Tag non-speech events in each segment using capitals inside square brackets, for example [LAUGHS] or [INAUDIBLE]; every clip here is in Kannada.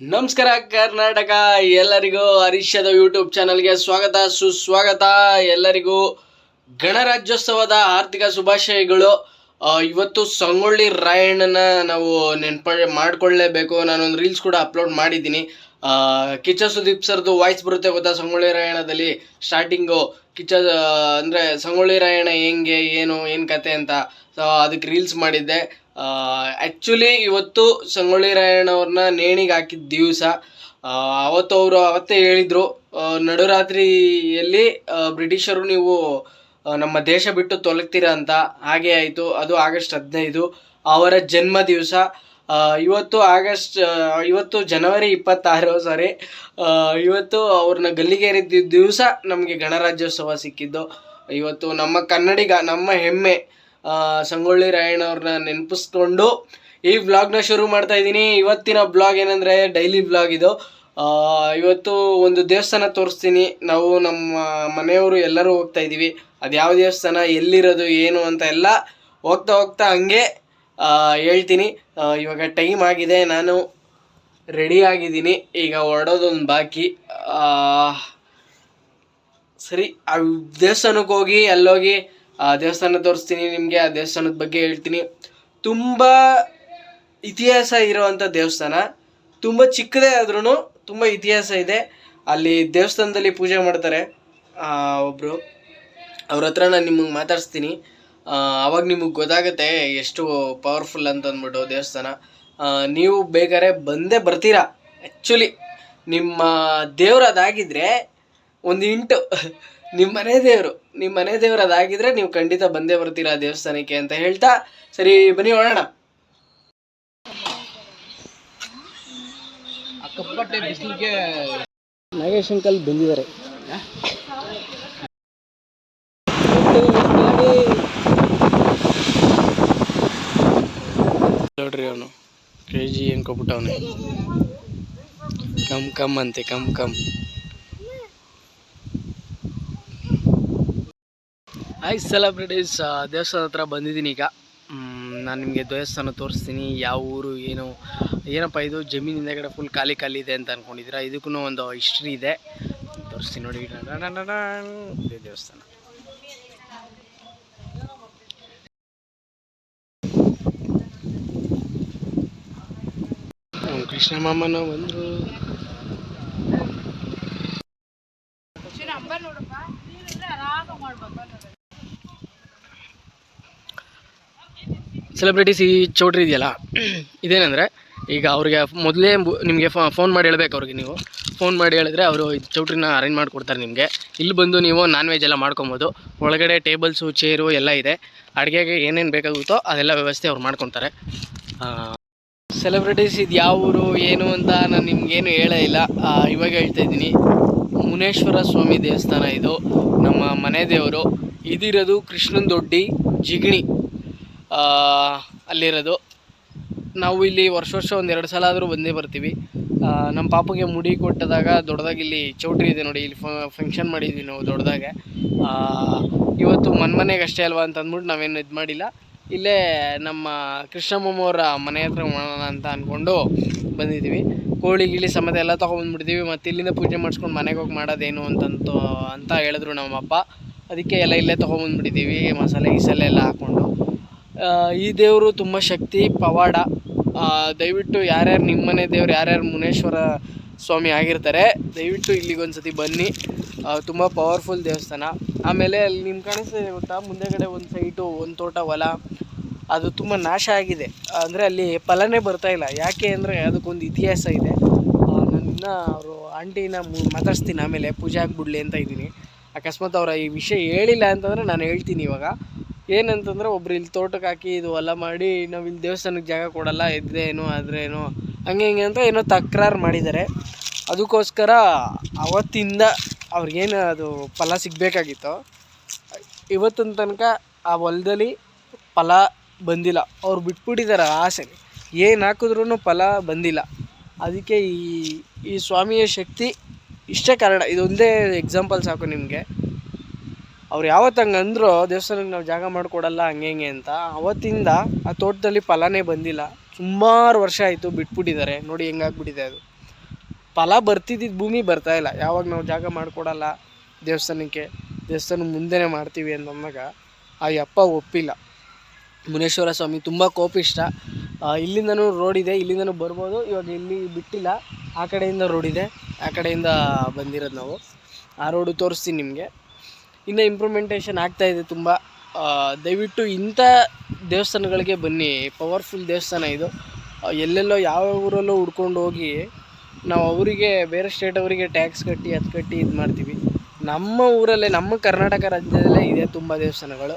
ನಮಸ್ಕಾರ ಕರ್ನಾಟಕ, ಎಲ್ಲರಿಗೂ ಹರೀಶದ ಯೂಟ್ಯೂಬ್ ಚಾನಲ್ಗೆ ಸ್ವಾಗತ, ಸುಸ್ವಾಗತ. ಎಲ್ಲರಿಗೂ ಗಣರಾಜ್ಯೋತ್ಸವದ ಆರ್ಥಿಕ ಶುಭಾಶಯಗಳು. ಇವತ್ತು ಸಂಗೊಳ್ಳಿ ರಾಯಣ್ಣನ ನಾವು ನೆನಪ ಮಾಡ್ಕೊಳ್ಳೇಬೇಕು ನಾನೊಂದು ರೀಲ್ಸ್ ಕೂಡ ಅಪ್ಲೋಡ್ ಮಾಡಿದ್ದೀನಿ. ಕಿಚ್ಚ ಸುದೀಪ್ ಸರ್ದು ವಾಯ್ಸ್ ಬರುತ್ತೆ ಗೊತ್ತಾ? ಸಂಗೊಳ್ಳಿ ರಾಯಣ್ಣದಲ್ಲಿ ಸ್ಟಾರ್ಟಿಂಗು ಕಿಚ್ಚ ಅಂದ್ರೆ ಸಂಗೊಳ್ಳಿ ರಾಯಣ್ಣ ಹೆಂಗೆ, ಏನು ಏನು ಕತೆ ಅಂತ. ಸೊ ಅದಕ್ಕೆ ರೀಲ್ಸ್ ಮಾಡಿದ್ದೆ. ಆ್ಯಕ್ಚುಲಿ ಇವತ್ತು ಸಂಗೊಳ್ಳಿ ರಾಯಣ್ಣವ್ರನ್ನ ನೇಣಿಗೆ ಹಾಕಿದ ದಿವಸ ಅವತ್ತು ಅವರು ಅವತ್ತೇ ಹೇಳಿದರು ನಡುರಾತ್ರಿಯಲ್ಲಿ ಬ್ರಿಟಿಷರು ನೀವು ನಮ್ಮ ದೇಶ ಬಿಟ್ಟು ತೊಲಗ್ತೀರಾ ಅಂತ, ಹಾಗೆ ಆಯಿತು, ಅದು ಆಗಸ್ಟ್ ಹದಿನೈದು, ಅವರ ಜನ್ಮ ದಿವಸ ಇವತ್ತು ಆಗಸ್ಟ್ ಇವತ್ತು ಜನವರಿ ಇಪ್ಪತ್ತಾರು ಸಾರಿ ಇವತ್ತು ಅವ್ರನ್ನ ಗಲ್ಲಿಗೇರಿದ್ದ ದಿವಸ ನಮಗೆ ಗಣರಾಜ್ಯೋತ್ಸವ ಸಿಕ್ಕಿದ್ದು, ಇವತ್ತು ನಮ್ಮ ಕನ್ನಡಿಗ, ನಮ್ಮ ಹೆಮ್ಮೆ ಆ, ರಾಯಣ್ಣ ಅವ್ರನ್ನ ನೆನಪಿಸ್ಕೊಂಡು ಈ ವ್ಲಾಗ್ನ ಶುರು ಮಾಡ್ತಾ ಇದ್ದೀನಿ. ಇವತ್ತಿನ ಬ್ಲಾಗ್ ಏನಂದರೆ ಡೈಲಿ ಬ್ಲಾಗ್ ಇದು. ಇವತ್ತು ಒಂದು ದೇವಸ್ಥಾನ ತೋರಿಸ್ತೀನಿ. ನಾವು ನಮ್ಮ ಮನೆಯವರು ಎಲ್ಲರೂ ಹೋಗ್ತಾ ಇದ್ದೀವಿ ಅದು ಯಾವ ದೇವಸ್ಥಾನ ಎಲ್ಲಿರೋದು ಏನು ಅಂತ ಎಲ್ಲ ಹೋಗ್ತಾ ಹೋಗ್ತಾ ಹಂಗೆ ಹೇಳ್ತೀನಿ. ಇವಾಗ ಟೈಮ್ ಆಗಿದೆ. ನಾನು ರೆಡಿ ಆಗಿದ್ದೀನಿ. ಈಗ ಹೊರಡೋದೊಂದು ಬಾಕಿ. ಸರಿ ಆ ದೇವಸ್ಥಾನಕ್ಕೆ ಹೋಗಿ ಅಲ್ಲೋಗಿ ದೇವಸ್ಥಾನ ತೋರಿಸ್ತೀನಿ ನಿಮಗೆ ಆ ದೇವಸ್ಥಾನದ ಬಗ್ಗೆ ಹೇಳ್ತೀನಿ. ತುಂಬ ಇತಿಹಾಸ ಇರುವಂಥ ದೇವಸ್ಥಾನ. ತುಂಬ ಚಿಕ್ಕದೇ ಆದ್ರೂ ತುಂಬ ಇತಿಹಾಸ ಇದೆ. ಅಲ್ಲಿ ದೇವಸ್ಥಾನದಲ್ಲಿ ಪೂಜೆ ಮಾಡ್ತಾರೆ ಒಬ್ಬರು ಅವ್ರ ಹತ್ರ ನಾನು ನಿಮಗೆ ಮಾತಾಡಿಸ್ತೀನಿ. ಆ, ಅವಾಗ ನಿಮಗೆ ಗೊತ್ತಾಗುತ್ತೆ ಎಷ್ಟು ಪವರ್ಫುಲ್ ಅಂತ ಅಂದ್ಬಿಟ್ಟು ದೇವಸ್ಥಾನ. ನೀವು ಬೇಕಾದ್ರೆ ಬಂದೇ ಬರ್ತೀರಾ. ಆ್ಯಕ್ಚುಲಿ ನಿಮ್ಮ [LAUGHS] ದೇವ್ರು ಅದಾಗಿದ್ರೆ ಒಂದು ಇಂಟು ನಿಮ್ಮ ದೇವರು. ನಿಮ್ಮ ಮನೆ ದೇವ್ರು ಅದಾಗಿದ್ರೆ ನೀವು ಖಂಡಿತ ಬಂದೇ ಬರ್ತೀರಾ ದೇವಸ್ಥಾನಕ್ಕೆ ಅಂತ ಹೇಳ್ತಾ ಸರಿ ಬನ್ನಿ ಹೋಗೋಣ. ನಾಗೇಶ್ ಅಂಕಲ್ ಬಂದಿದ್ದಾರೆ. ನೋಡ್ರಿ ಅವನು ಕೆ ಜಿ ಅನ್ಕೊಬಿಟ್ಟವನೆ. ಕಮ್ ಕಮ್ ಅಂತೆ ಕಮ್ ಕಮ್. ಹಾಯ್ ಸೆಲೆಬ್ರಿಟೀಸ್ ದೇವಸ್ಥಾನ ಹತ್ರ ಬಂದಿದ್ದೀನಿ ಈಗ. ನಾನು ನಿಮಗೆ ದೇವಸ್ಥಾನ ತೋರಿಸ್ತೀನಿ. ಯಾವ ಊರು, ಏನು, ಏನಪ್ಪ ಇದು? ಜಮೀನಿಂದ ಕಡೆ ಫುಲ್ ಖಾಲಿ ಖಾಲಿ ಇದೆ ಅಂತ ಅಂದ್ಕೊಂಡಿದ್ದೀರಾ ಇದಕ್ಕೂ ಒಂದು ಹಿಸ್ಟ್ರಿ ಇದೆ. ತೋರಿಸ್ತೀನಿ ನೋಡಿ ದೇವಸ್ಥಾನ. ನೋಡಪ್ಪ ಕೃಷ್ಣ ಮಾಮನ ಬಂದರು ಸೆಲೆಬ್ರಿಟೀಸ್ ಈ ಚೌಟ್ರಿ ಇದೆಯಲ್ಲ, ಇದೇನೆಂದರೆ, ಈಗ ಅವ್ರಿಗೆ ಮೊದಲೇ ನಿಮಗೆ ಫೋನ್ ಮಾಡಿ ಹೇಳ್ಬೇಕು ಅವ್ರಿಗೆ ನೀವು. ಫೋನ್ ಮಾಡಿ ಹೇಳಿದ್ರೆ ಅವರು ಈ ಚೌಟ್ರಿನ ಅರೇಂಜ್ ಮಾಡಿಕೊಡ್ತಾರೆ ನಿಮಗೆ. ಇಲ್ಲಿ ಬಂದು ನೀವು ನಾನ್ ವೆಜ್ ಎಲ್ಲ ಮಾಡ್ಕೊಬೋದು. ಒಳಗಡೆ ಟೇಬಲ್ಸು ಚೇರು ಎಲ್ಲ ಇದೆ. ಅಡುಗೆಗೆ ಏನೇನು ಬೇಕಾಗುತ್ತೋ ಅದೆಲ್ಲ ವ್ಯವಸ್ಥೆ ಅವ್ರು ಮಾಡ್ಕೊತಾರೆ ಸೆಲೆಬ್ರಿಟೀಸ್ ಇದು ಯಾವ ಊರು, ಏನು ಅಂತ ನಾನು ನಿಮ್ಗೇನು ಹೇಳೇ ಇಲ್ಲ. ಇವಾಗ ಹೇಳ್ತಾ ಇದ್ದೀನಿ. ಮುನೇಶ್ವರ ಸ್ವಾಮಿ ದೇವಸ್ಥಾನ ಇದು. ನಮ್ಮ ಮನೆ ದೇವರು. ಇದಿರೋದು ಕೃಷ್ಣನ ದೊಡ್ಡಿ ಜಿಗಣಿ. ಅಲ್ಲಿರೋದು. ನಾವು ಇಲ್ಲಿ ವರ್ಷ ವರ್ಷ ಒಂದು ಎರಡು ಸಲ ಆದರೂ ಬಂದೇ ಬರ್ತೀವಿ. ನಮ್ಮ ಪಾಪಗೆ ಮುಡಿ ಕೊಟ್ಟದಾಗ ದೊಡ್ಡದಾಗಿ ಇಲ್ಲಿ ಚೌಟ್ರಿ ಇದೆ ನೋಡಿ, ಇಲ್ಲಿ ಫಂಕ್ಷನ್ ಮಾಡಿದ್ವಿ ನಾವು ದೊಡ್ಡದಾಗೆ. ಇವತ್ತು ಮನ್ಮನೆಗೆ ಅಷ್ಟೇ ಅಲ್ವಾ ಅಂತ ಅಂದ್ಬಿಟ್ಟು ನಾವೇನು ಇದು ಮಾಡಿಲ್ಲ. ಇಲ್ಲೇ ನಮ್ಮ ಕೃಷ್ಣಮ್ಮವ್ರ ಮನೆ ಹತ್ರ ಮಾಡೋಣ ಅಂತ ಅಂದ್ಕೊಂಡು ಬಂದಿದ್ದೀವಿ ಕೋಳಿ, ಗಿಳಿ ಸಮೇತ ಎಲ್ಲ ತೊಗೊಂಬಂದ್ಬಿಡ್ತೀವಿ ಮತ್ತು ಇಲ್ಲಿಂದ ಪೂಜೆ ಮಾಡಿಸ್ಕೊಂಡು ಮನೆಗೆ ಹೋಗಿ ಮಾಡೋದೇನು ಅಂತಂತ, ಅಂತ ಹೇಳಿದ್ರು ನಮ್ಮಪ್ಪ. ಅದಕ್ಕೆ ಎಲ್ಲ ಇಲ್ಲೇ ತೊಗೊಂಬಂದ್ಬಿಟ್ಟಿದ್ದೀವಿ ಮಸಾಲೆ, ಗೀಸಾಲೆ ಎಲ್ಲ ಹಾಕ್ಕೊಂಡು ಈ ದೇವರು ತುಂಬ ಶಕ್ತಿ, ಪವಾಡ. ದಯವಿಟ್ಟು ಯಾರ್ಯಾರು ನಿಮ್ಮನೆ ದೇವ್ರು, ಯಾರ್ಯಾರು ಮುನೇಶ್ವರ ಸ್ವಾಮಿ ಆಗಿರ್ತಾರೆ, ದಯವಿಟ್ಟು ಇಲ್ಲಿಗೆ ಒಂದ್ಸತಿ ಬನ್ನಿ ತುಂಬ ಪವರ್ಫುಲ್ ದೇವಸ್ಥಾನ. ಆಮೇಲೆ ಅಲ್ಲಿ ನಿಮ್ಮ ಕಾಣಿಸ್ತದೆ ಗೊತ್ತಾ? ಮುಂದೆಗಡೆ ಒಂದು ಸೈಟು ಒಂದು ತೋಟ, ಹೊಲ. ಅದು ತುಂಬ ನಾಶ ಆಗಿದೆ. ಅಂದರೆ ಅಲ್ಲಿ ಫಲನೇ ಇಲ್ಲ. ಯಾಕೆ ಅಂದರೆ ಅದಕ್ಕೊಂದು ಇತಿಹಾಸ ಇದೆ. ನನ್ನ ಅವರು ಆಂಟಿನ ಮಾತಾಡ್ಸ್ತೀನಿ ಆಮೇಲೆ, ಪೂಜೆ ಆಗ್ಬಿಡ್ಲಿ ಅಂತ ಇದ್ದೀನಿ. ಅಕಸ್ಮಾತ್ ಅವರ ಈ ವಿಷಯ ಹೇಳಿಲ್ಲ ಅಂತಂದರೆ ನಾನು ಹೇಳ್ತೀನಿ ಇವಾಗ. ಏನಂತಂದ್ರೆ ಒಬ್ರು ಇಲ್ಲಿ ತೋಟಕ್ಕೆ ಹಾಕಿ ಇದು ಹೊಲ ಮಾಡಿ ನಾವು ಇಲ್ಲಿ ದೇವಸ್ಥಾನಕ್ಕೆ ಜಾಗ ಕೊಡಲ್ಲ ಇದ್ರೇನು ಆದ್ರೇನು ಹಂಗೆ ಹಿಂಗೆ ಅಂತ ಏನೋ ತಕರಾರು ಮಾಡಿದ್ದಾರೆ. ಅದಕ್ಕೋಸ್ಕರ ಅವತ್ತಿಂದ ಅವ್ರಿಗೇನು ಅದು ಫಲ ಸಿಗಬೇಕಾಗಿತ್ತು. ಇವತ್ತಿನ ತನಕ ಆ ಹೊಲದಲ್ಲಿ ಫಲ ಬಂದಿಲ್ಲ. ಅವ್ರು ಬಿಟ್ಬಿಟ್ಟಿದ್ದಾರೆ ಆ ಆಸೆಗೆ ಏನು ಹಾಕಿದ್ರೂ ಫಲ ಬಂದಿಲ್ಲ. ಅದಕ್ಕೆ ಈ ಈ ಸ್ವಾಮಿಯ ಶಕ್ತಿ ಇಷ್ಟೇ ಕಾರಣ. ಇದೊಂದೇ ಎಕ್ಸಾಂಪಲ್ ಸಾಕು ನಿಮಗೆ. ಅವ್ರು ಯಾವತ್ತು ಹಂಗೆ ಅಂದ್ರು ದೇವಸ್ಥಾನಕ್ಕೆ ನಾವು ಜಾಗ ಮಾಡಿಕೊಡಲ್ಲ, ಹಂಗೆ ಹಿಂಗೆ ಅಂತ, ಅವತ್ತಿಂದ ಆ ತೋಟದಲ್ಲಿ ಫಲನೇ ಬಂದಿಲ್ಲ. ಸುಮಾರು ವರ್ಷ ಆಯಿತು ಬಿಟ್ಬಿಟ್ಟಿದ್ದಾರೆ. ನೋಡಿ ಹೆಂಗಾಗ್ಬಿಟ್ಟಿದೆ ಅದು. ಫಲ ಬರ್ತಿದ್ದಿದ್ದು ಭೂಮಿ ಬರ್ತಾ ಇಲ್ಲ. ಯಾವಾಗ ನಾವು ಜಾಗ ಮಾಡಿಕೊಡಲ್ಲ ದೇವಸ್ಥಾನಕ್ಕೆ, ದೇವಸ್ಥಾನ ಮುಂದೆನೇ ಮಾಡ್ತೀವಿ ಅಂತಂದಾಗ ಆ ಯಪ್ಪ ಒಪ್ಪಿಲ್ಲ. ಮುನೇಶ್ವರ ಸ್ವಾಮಿ ತುಂಬ ಕೋಪಿಷ್ಟ. ಇಲ್ಲಿಂದನೂ ರೋಡ್ ಇದೆ, ಇಲ್ಲಿಂದನೂ ಬರ್ಬೋದು. ಇವಾಗ ಇಲ್ಲಿ ಬಿಟ್ಟಿಲ್ಲ. ಆ ಕಡೆಯಿಂದ ರೋಡ್ ಇದೆ, ಆ ಕಡೆಯಿಂದ ಬಂದಿರೋದು ನಾವು. ಆ ರೋಡು ತೋರಿಸ್ತೀನಿ ನಿಮಗೆ. ಇನ್ನು ಇಂಪ್ರೂವ್ಮೆಂಟೇಷನ್ ಆಗ್ತಾ ಇದೆ ತುಂಬ. ದಯವಿಟ್ಟು ಇಂಥ ದೇವಸ್ಥಾನಗಳಿಗೆ ಬನ್ನಿ. ಪವರ್ಫುಲ್ ದೇವಸ್ಥಾನ ಇದು. ಎಲ್ಲೆಲ್ಲೋ ಯಾವ ಊರಲ್ಲೋ ಹುಡ್ಕೊಂಡು ಹೋಗಿ ನಾವು ಅವರಿಗೆ, ಬೇರೆ ಸ್ಟೇಟ್ ಅವರಿಗೆ ಟ್ಯಾಕ್ಸ್ ಕಟ್ಟಿ, ಅದು ಕಟ್ಟಿ ಇದು ಮಾಡ್ತೀವಿ. ನಮ್ಮ ಊರಲ್ಲೇ, ನಮ್ಮ ಕರ್ನಾಟಕ ರಾಜ್ಯದಲ್ಲೇ ಇದೆ ತುಂಬ ದೇವಸ್ಥಾನಗಳು.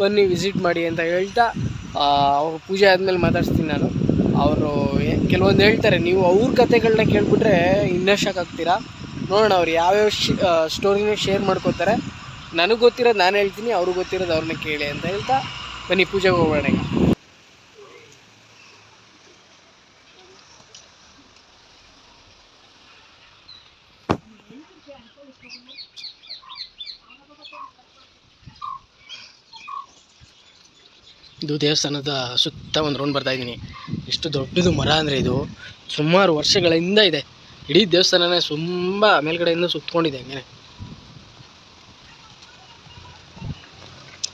ಬನ್ನಿ ವಿಸಿಟ್ ಮಾಡಿ ಅಂತ ಹೇಳ್ತಾ ಅವ್ರ ಪೂಜೆ ಆದಮೇಲೆ ಮಾತಾಡ್ಸ್ತೀನಿ ನಾನು. ಅವರು ಕೆಲವೊಂದು ಹೇಳ್ತಾರೆ, ನೀವು ಅವ್ರ ಕಥೆಗಳನ್ನ ಕೇಳಿಬಿಟ್ರೆ ಇನ್ನೂ ಶಾಕ್ ಆಗ್ತೀರಾ? ನೋಡೋಣ ಅವ್ರು ಯಾವ್ಯಾವ ಸ್ಟೋರಿನ ಶೇರ್ ಮಾಡ್ಕೋತಾರೆ ನನಗೆ ಗೊತ್ತಿರೋದು ನಾನು ಹೇಳ್ತೀನಿ, ಅವ್ರಿಗೆ ಗೊತ್ತಿರೋದು ಅವ್ರನ್ನ ಕೇಳಿ ಅಂತ ಹೇಳ್ತಾ ಬನ್ನಿ, ಪೂಜೆಗೆ ಹೋಗೋಣ ಇದು ದೇವಸ್ಥಾನದ ಸುತ್ತ ಒಂದು ರೌಂಡ್ ಬರ್ತಾ ಇದ್ದೀನಿ. ಎಷ್ಟು ದೊಡ್ಡದು ಮರ ಅಂದರೆ ಇದು. ಸುಮಾರು ವರ್ಷಗಳಿಂದ ಇದೆ. ಇಡೀ ದೇವಸ್ಥಾನನೇ ತುಂಬ ಮೇಲ್ಗಡೆಯಿಂದ ಸುತ್ತಕೊಂಡಿದೆ ಹಂಗೆ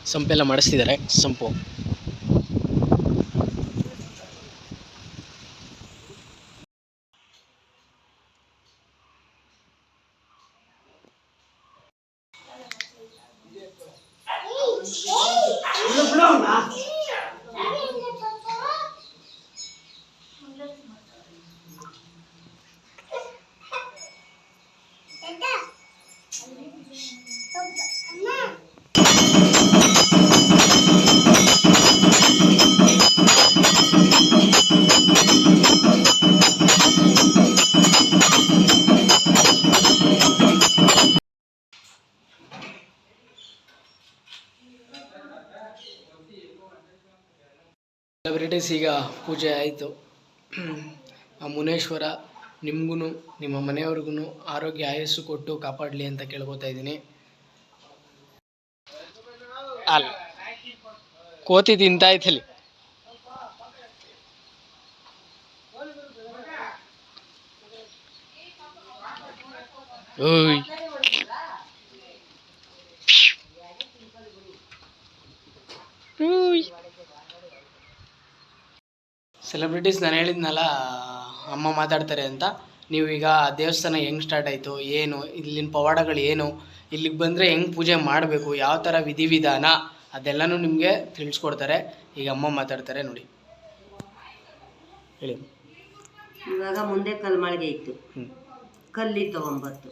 ಸಂಪೆಲ್ಲ ಮಾಡಿಸ್ತಿದ್ದಾರೆ ಸಂಪು. ಸೆಲೆಬ್ರಿಟೀಸ್ ಈಗ ಪೂಜೆ ಆಯಿತು. ಆ ಮುನೇಶ್ವರ ನಿಮಗೂ ನಿಮ್ಮ ಮನೆಯವ್ರಿಗೂ ಆರೋಗ್ಯ ಆಯಸ್ಸು ಕೊಟ್ಟು ಕಾಪಾಡಲಿ ಅಂತ ಕೇಳ್ಕೊತಾ ಇದ್ದೀನಿ. ಅಲ್ಲ, ಕೋತಿ ತಿಂತಾಯ್ತಲ್ಲಿ ಓಯ್. ಓಯ್. ಸೆಲೆಬ್ರಿಟೀಸ್ ನಾನು ಹೇಳಿದ್ನಲ್ಲ ಅಮ್ಮ ಮಾತಾಡ್ತಾರೆ ಅಂತ. ನೀವೀಗ ದೇವಸ್ಥಾನ ಹೆಂಗೆ ಸ್ಟಾರ್ಟ್ ಆಯಿತು ಏನು ಇಲ್ಲಿನ ಪವಾಡಗಳು ಏನು ಇಲ್ಲಿಗೆ ಬಂದರೆ ಹೆಂಗೆ ಪೂಜೆ ಮಾಡಬೇಕು ಯಾವ ಥರ ವಿಧಿವಿಧಾನ ಅದೆಲ್ಲನೂ ನಿಮಗೆ ತಿಳಿಸ್ಕೊಡ್ತಾರೆ. ಈಗ ಅಮ್ಮ ಮಾತಾಡ್ತಾರೆ ನೋಡಿ. ಹೇಳಿ. ಇವಾಗ ಮುಂದೆ ಕಲ್ಮಾಳಿಗೆ ಇತ್ತು. ಕಲ್ಲಿ ತಗೊಂಬತ್ತು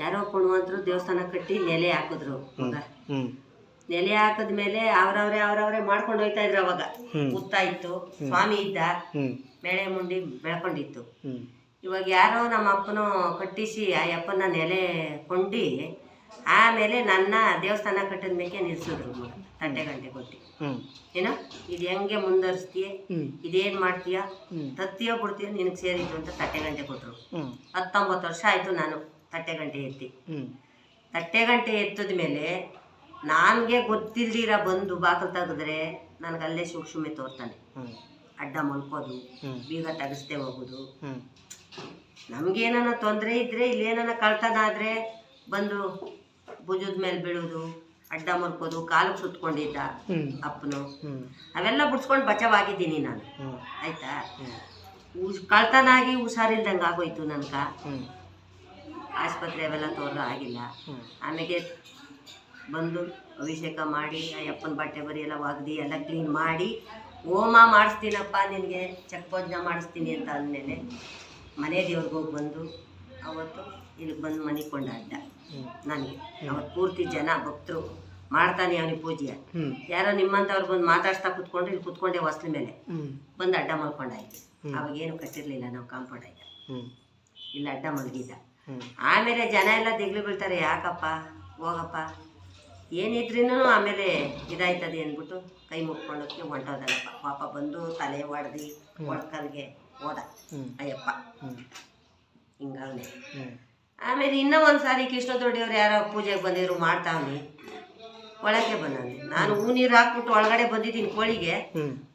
ಯಾರೋ ಕೊಡುವಂತರು ದೇವಸ್ಥಾನ ಕಟ್ಟಿ ನೆಲೆ ಹಾಕಿದ್ರು. ಮಗ ನೆಲೆ ಹಾಕಿದ್ಮೇಲೆ ಅವ್ರವ್ರೆ ಅವ್ರವ್ರೆ ಮಾಡ್ಕೊಂಡು ಹೋಯ್ತಾ ಇದ್ರು ಅವಾಗ. ಉತ್ತ ಇತ್ತು ಸ್ವಾಮಿ ಇದ್ದ. ಬೆಳೆ ಮುಂಡಿ ಬೆಳ್ಕೊಂಡಿತ್ತು. ಇವಾಗ ಯಾರೋ ನಮ್ಮ ಅಪ್ಪನು ಕಟ್ಟಿಸಿ ಆ ಅಪ್ಪನ ನೆಲೆ ಕೊಂಡಿ ಆಮೇಲೆ ನನ್ನ ದೇವಸ್ಥಾನ ಕಟ್ಟಿದ ಮೇಲೆ ನಿಲ್ಸಿದ್ರು ತಂಟೆ ಗಂಟೆ ಕೊಟ್ಟು. ಏನೋ? ಇದು ಹೆಂಗೆ ಮುಂದುವರಿಸ್ತೀಯ? ಇದೇನ್ ಮಾಡ್ತೀಯ? ತತ್ತಿಯೋ ಬಿಡ್ತೀಯ ನಿನಗೆ ಸೇರಿತ್ತು ಅಂತ ತಟ್ಟೆ ಗಂಟೆ ಕೊಟ್ಟರು ಹ್ಞೂ ಹತ್ತೊಂಬತ್ತು ವರ್ಷ ಆಯಿತು ನಾನು ತಟ್ಟೆ ಗಂಟೆ ಎತ್ತಿ. ತಟ್ಟೆ ಗಂಟೆ ಎತ್ತದ ಮೇಲೆ ನನಗೆ ಗೊತ್ತಿಲ್ದಿರ ಬಂದು ಬಾಗಿಲು ತೆಗೆದ್ರೆ ನನಗೆ ಅಲ್ಲೇ ಸೂಕ್ಷ್ಮೆ ತೋರ್ತಾನೆ. ಅಡ್ಡ ಮಲ್ಕೋದು ಬೀಗ ತೆಗೆಸ್ದೆ ಹೋಗೋದು. ನಮಗೇನಾನ ತೊಂದರೆ ಇದ್ರೆ ಇಲ್ಲೇನಾನ ಕಳ್ತನ ಆದರೆ ಬಂದು ಭುಜದ ಮೇಲೆ ಬೀಳೋದು ಅಡ್ಡ ಮಲ್ಕೋದು ಕಾಲಕ್ಕೆ ಸುತ್ಕೊಂಡಿದ್ದ ಅಪ್ಪನು. ಅವೆಲ್ಲ ಬಿಡ್ಸ್ಕೊಂಡು ಬಚಾವಾಗಿದ್ದೀನಿ ನಾನು. ಆಯ್ತಾ? ಕಳ್ತನಾಗಿ ಹುಷಾರಿಲ್ದಂಗೆ ಆಗೋಯ್ತು ನನ್ಗೆ. ಆಸ್ಪತ್ರೆ ಅವೆಲ್ಲ ತೋರ್ದು ಆಗಿಲ್ಲ. ಆಮೇಲೆ ಬಂದು ಅಭಿಷೇಕ ಮಾಡಿ ಆ ಅಪ್ಪನ ಬಟ್ಟೆ ಬರಿ ಎಲ್ಲ ಒಗ್ದು ಎಲ್ಲ ಕ್ಲೀನ್ ಮಾಡಿ ಹೋಮ ಮಾಡಿಸ್ತೀನಪ್ಪ ನಿನಗೆ ಚಕ್ಬೋಜ್ನ ಮಾಡಿಸ್ತೀನಿ ಅಂತ ಅಂದಮೇಲೆ ಮನೆ ದೇವ್ರಿಗೆ ಹೋಗಿ ಬಂದು ಅವತ್ತು ಇಲ್ಲಿಗೆ ಬಂದು ಮನಿಕೊಂಡು ಅಡ್ಡ. ನನಗೆ. ಅವತ್ತು ಪೂರ್ತಿ ಜನ ಭಕ್ತರು ಮಾಡ್ತಾನೆ ಅವನಿಗೆ ಪೂಜೆ. ಹ್ಞೂ ಯಾರೋ ನಿಮ್ಮಂಥವ್ರು ಬಂದು ಮಾತಾಡ್ಸ್ತಾ ಕುತ್ಕೊಂಡು ಇಲ್ಲಿ ಕುತ್ಕೊಂಡೆ ಹೊಸ್ಲ ಮೇಲೆ. ಬಂದು ಅಡ್ಡ ಮಲ್ಕೊಂಡಾಯ್ತು. ಅವಾಗ ಏನು ಕಟ್ಟಿರಲಿಲ್ಲ ನಾವು ಕಾಂಪೌಂಡ್ ಆಯ್ತು. ಇಲ್ಲಿ ಅಡ್ಡ ಮಲಗಿದ್ದ. ಆಮೇಲೆ ಜನ ಎಲ್ಲ ದಿಗ್ಲು ಬೀಳ್ತಾರೆ ಯಾಕಪ್ಪ ಹೋಗಪ್ಪ. ಏನಿದ್ರೂ ಆಮೇಲೆ ಇದಾಯ್ತದೆ ಅಂದ್ಬಿಟ್ಟು ಕೈ ಮುಕ್ಕೊಂಡೋಕ್ಕೆ ಹೊಂಟೋದಲ್ಲಪ್ಪ ಪಾಪ ಬಂದು ತಲೆ ಹೊಡೆದು ಒಡ್ಕಲ್ಗೆ ಹೋದ. ಅಯ್ಯಪ್ಪ. ಹಿಂಗಾಗಿ ಹಿಂಗವನೆ ಆಮೇಲೆ ಇನ್ನೂ ಒಂದು ಸಾರಿ ಕೃಷ್ಣ ದೊಡ್ಡಿಯವ್ರು ಯಾರೋ ಪೂಜೆಗೆ ಬಂದಿದ್ರು ಮಾಡ್ತಾವನಿ. ಒಳಗೆ ಬಂದವನಿ ನಾನು ಹೂ ನೀರು ಹಾಕ್ಬಿಟ್ಟು ಒಳಗಡೆ ಬಂದಿದ್ದೀನಿ ಕೋಳಿಗೆ.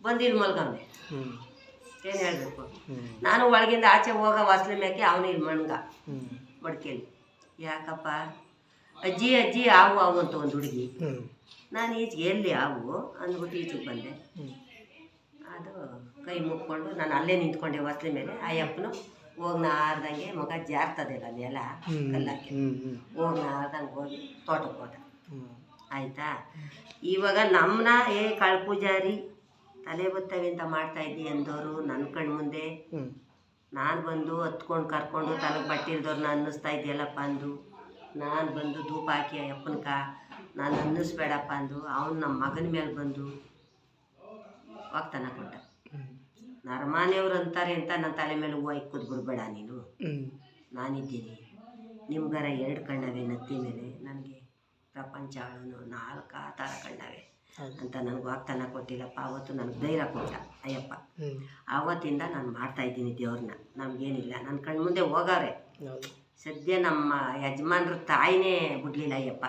ಬಂದಿಲ್ಲ ಮಲ್ಗವ್ನೆ. ಏನು ಹೇಳಬೇಕು? ನಾನು ಒಳಗಿಂದ ಆಚೆ ಹೋಗೋ ವಾಸನೆ ಮ್ಯಾಕೆ ಅವನು ಇಲ್ಲಿ ಮಣ್ಗ. ಮಡ್ಕೇಳಿ ಮಡ್ಕೇಲಿ. ಯಾಕಪ್ಪ? ಅಜ್ಜಿ ಅಜ್ಜಿ ಆವು ಆವು ಅಂತ ಒಂದು ಹುಡುಗಿ. ನಾನು ಈಚೆಗೆ ಎಲ್ಲಿ ಆವು ಅಂದ್ಬಿಟ್ಟು ಈಚೆಗೆ ಬಂದೆ. ಅದು ಕೈ ಮುಕ್ಕೊಂಡು ನಾನು ಅಲ್ಲೇ ನಿಂತ್ಕೊಂಡೆ ವಸ್ಲಿ ಮೇಲೆ. ಅಯ್ಯಪ್ಪನು ಅಪ್ಪನು ನಾ ನಾರ್ದಂಗೆ ಮಗ ಜಾರ್ತದಿಲ್ಲ ನೆಲ ಎಲ್ಲ ಕಲ್ಲಾಕಿ ಹ್ಮ್ ನಾ ಹೋಗಿ ಹೋಗಿ ತೋಟಕ್ಕೆ ಹೋದ. ಆಯಿತಾ ಆಯ್ತಾ? ಇವಾಗ ನಮ್ಮನ್ನ ಏ ಕಾಳು ಪೂಜಾರಿ ತಲೆ ಬತ್ತವೆ ಅಂತ ಮಾಡ್ತಾ ಇದ್ದಿ ಅಂದವರು ನನ್ನ ಕಣ್ಣು ಮುಂದೆ. ನಾನು ಬಂದು ಹತ್ಕೊಂಡು ಕರ್ಕೊಂಡು ತಲೆಗೆ ಬಟ್ಟಿಲ್ದವ್ರನ್ನ ಅನ್ನಿಸ್ತಾ ಇದೆಯಲ್ಲಪ್ಪ ಅಂದು. ನಾನು ಬಂದು ಧೂಪ ಹಾಕಿ ಅಪ್ಪನ್ಕ ನಾನು ಅನ್ನಿಸ್ಬೇಡಪ್ಪ ಅಂದು ಅವನು ನಮ್ಮ ಮಗನ ಮೇಲೆ ಬಂದು ವಾಗ್ತಾನ ಕೊಟ್ಟ. ನರಮಾನೆಯವ್ರು ಅಂತಾರೆ ಅಂತ ನನ್ನ ತಲೆ ಮೇಲೆ ಹೂವು ಇಕ್ಕುದು ಬಿಡಬೇಡ ನೀನು. ನಾನಿದ್ದೀನಿ. ನಿಮ್ಗರ ಎರಡು ಕಣ್ಣವೆ ನತ್ತಿ ಮೇಲೆ ನನಗೆ ಪ್ರಪಂಚ ಅಳನು ನಾಲ್ಕು ಆ ಥರ ಕಣ್ಣವೆ. ಅಂತ ನನಗೆ ವಾಗ್ತಾನ ಕೊಟ್ಟಿಲ್ಲಪ್ಪ. ಅವತ್ತು ನನಗೆ ಧೈರ್ಯ ಕೊಟ್ಟ ಅಯ್ಯಪ್ಪ. ಆವತ್ತಿಂದ ನಾನು ಮಾಡ್ತಾ ಇದ್ದೀನಿ ದೇವ್ರನ್ನ ನಮ್ಗೇನಿಲ್ಲ. ನನ್ನ ಕಣ್ಮುಂದೆ ಮುಂದೆ ಹೌದು. ಸದ್ಯ ನಮ್ಮ ಯಜಮಾನ್ರ ತಾಯಿನೇ ಬಿಡ್ಲಿಲ್ಲ ಅಯ್ಯಪ್ಪ.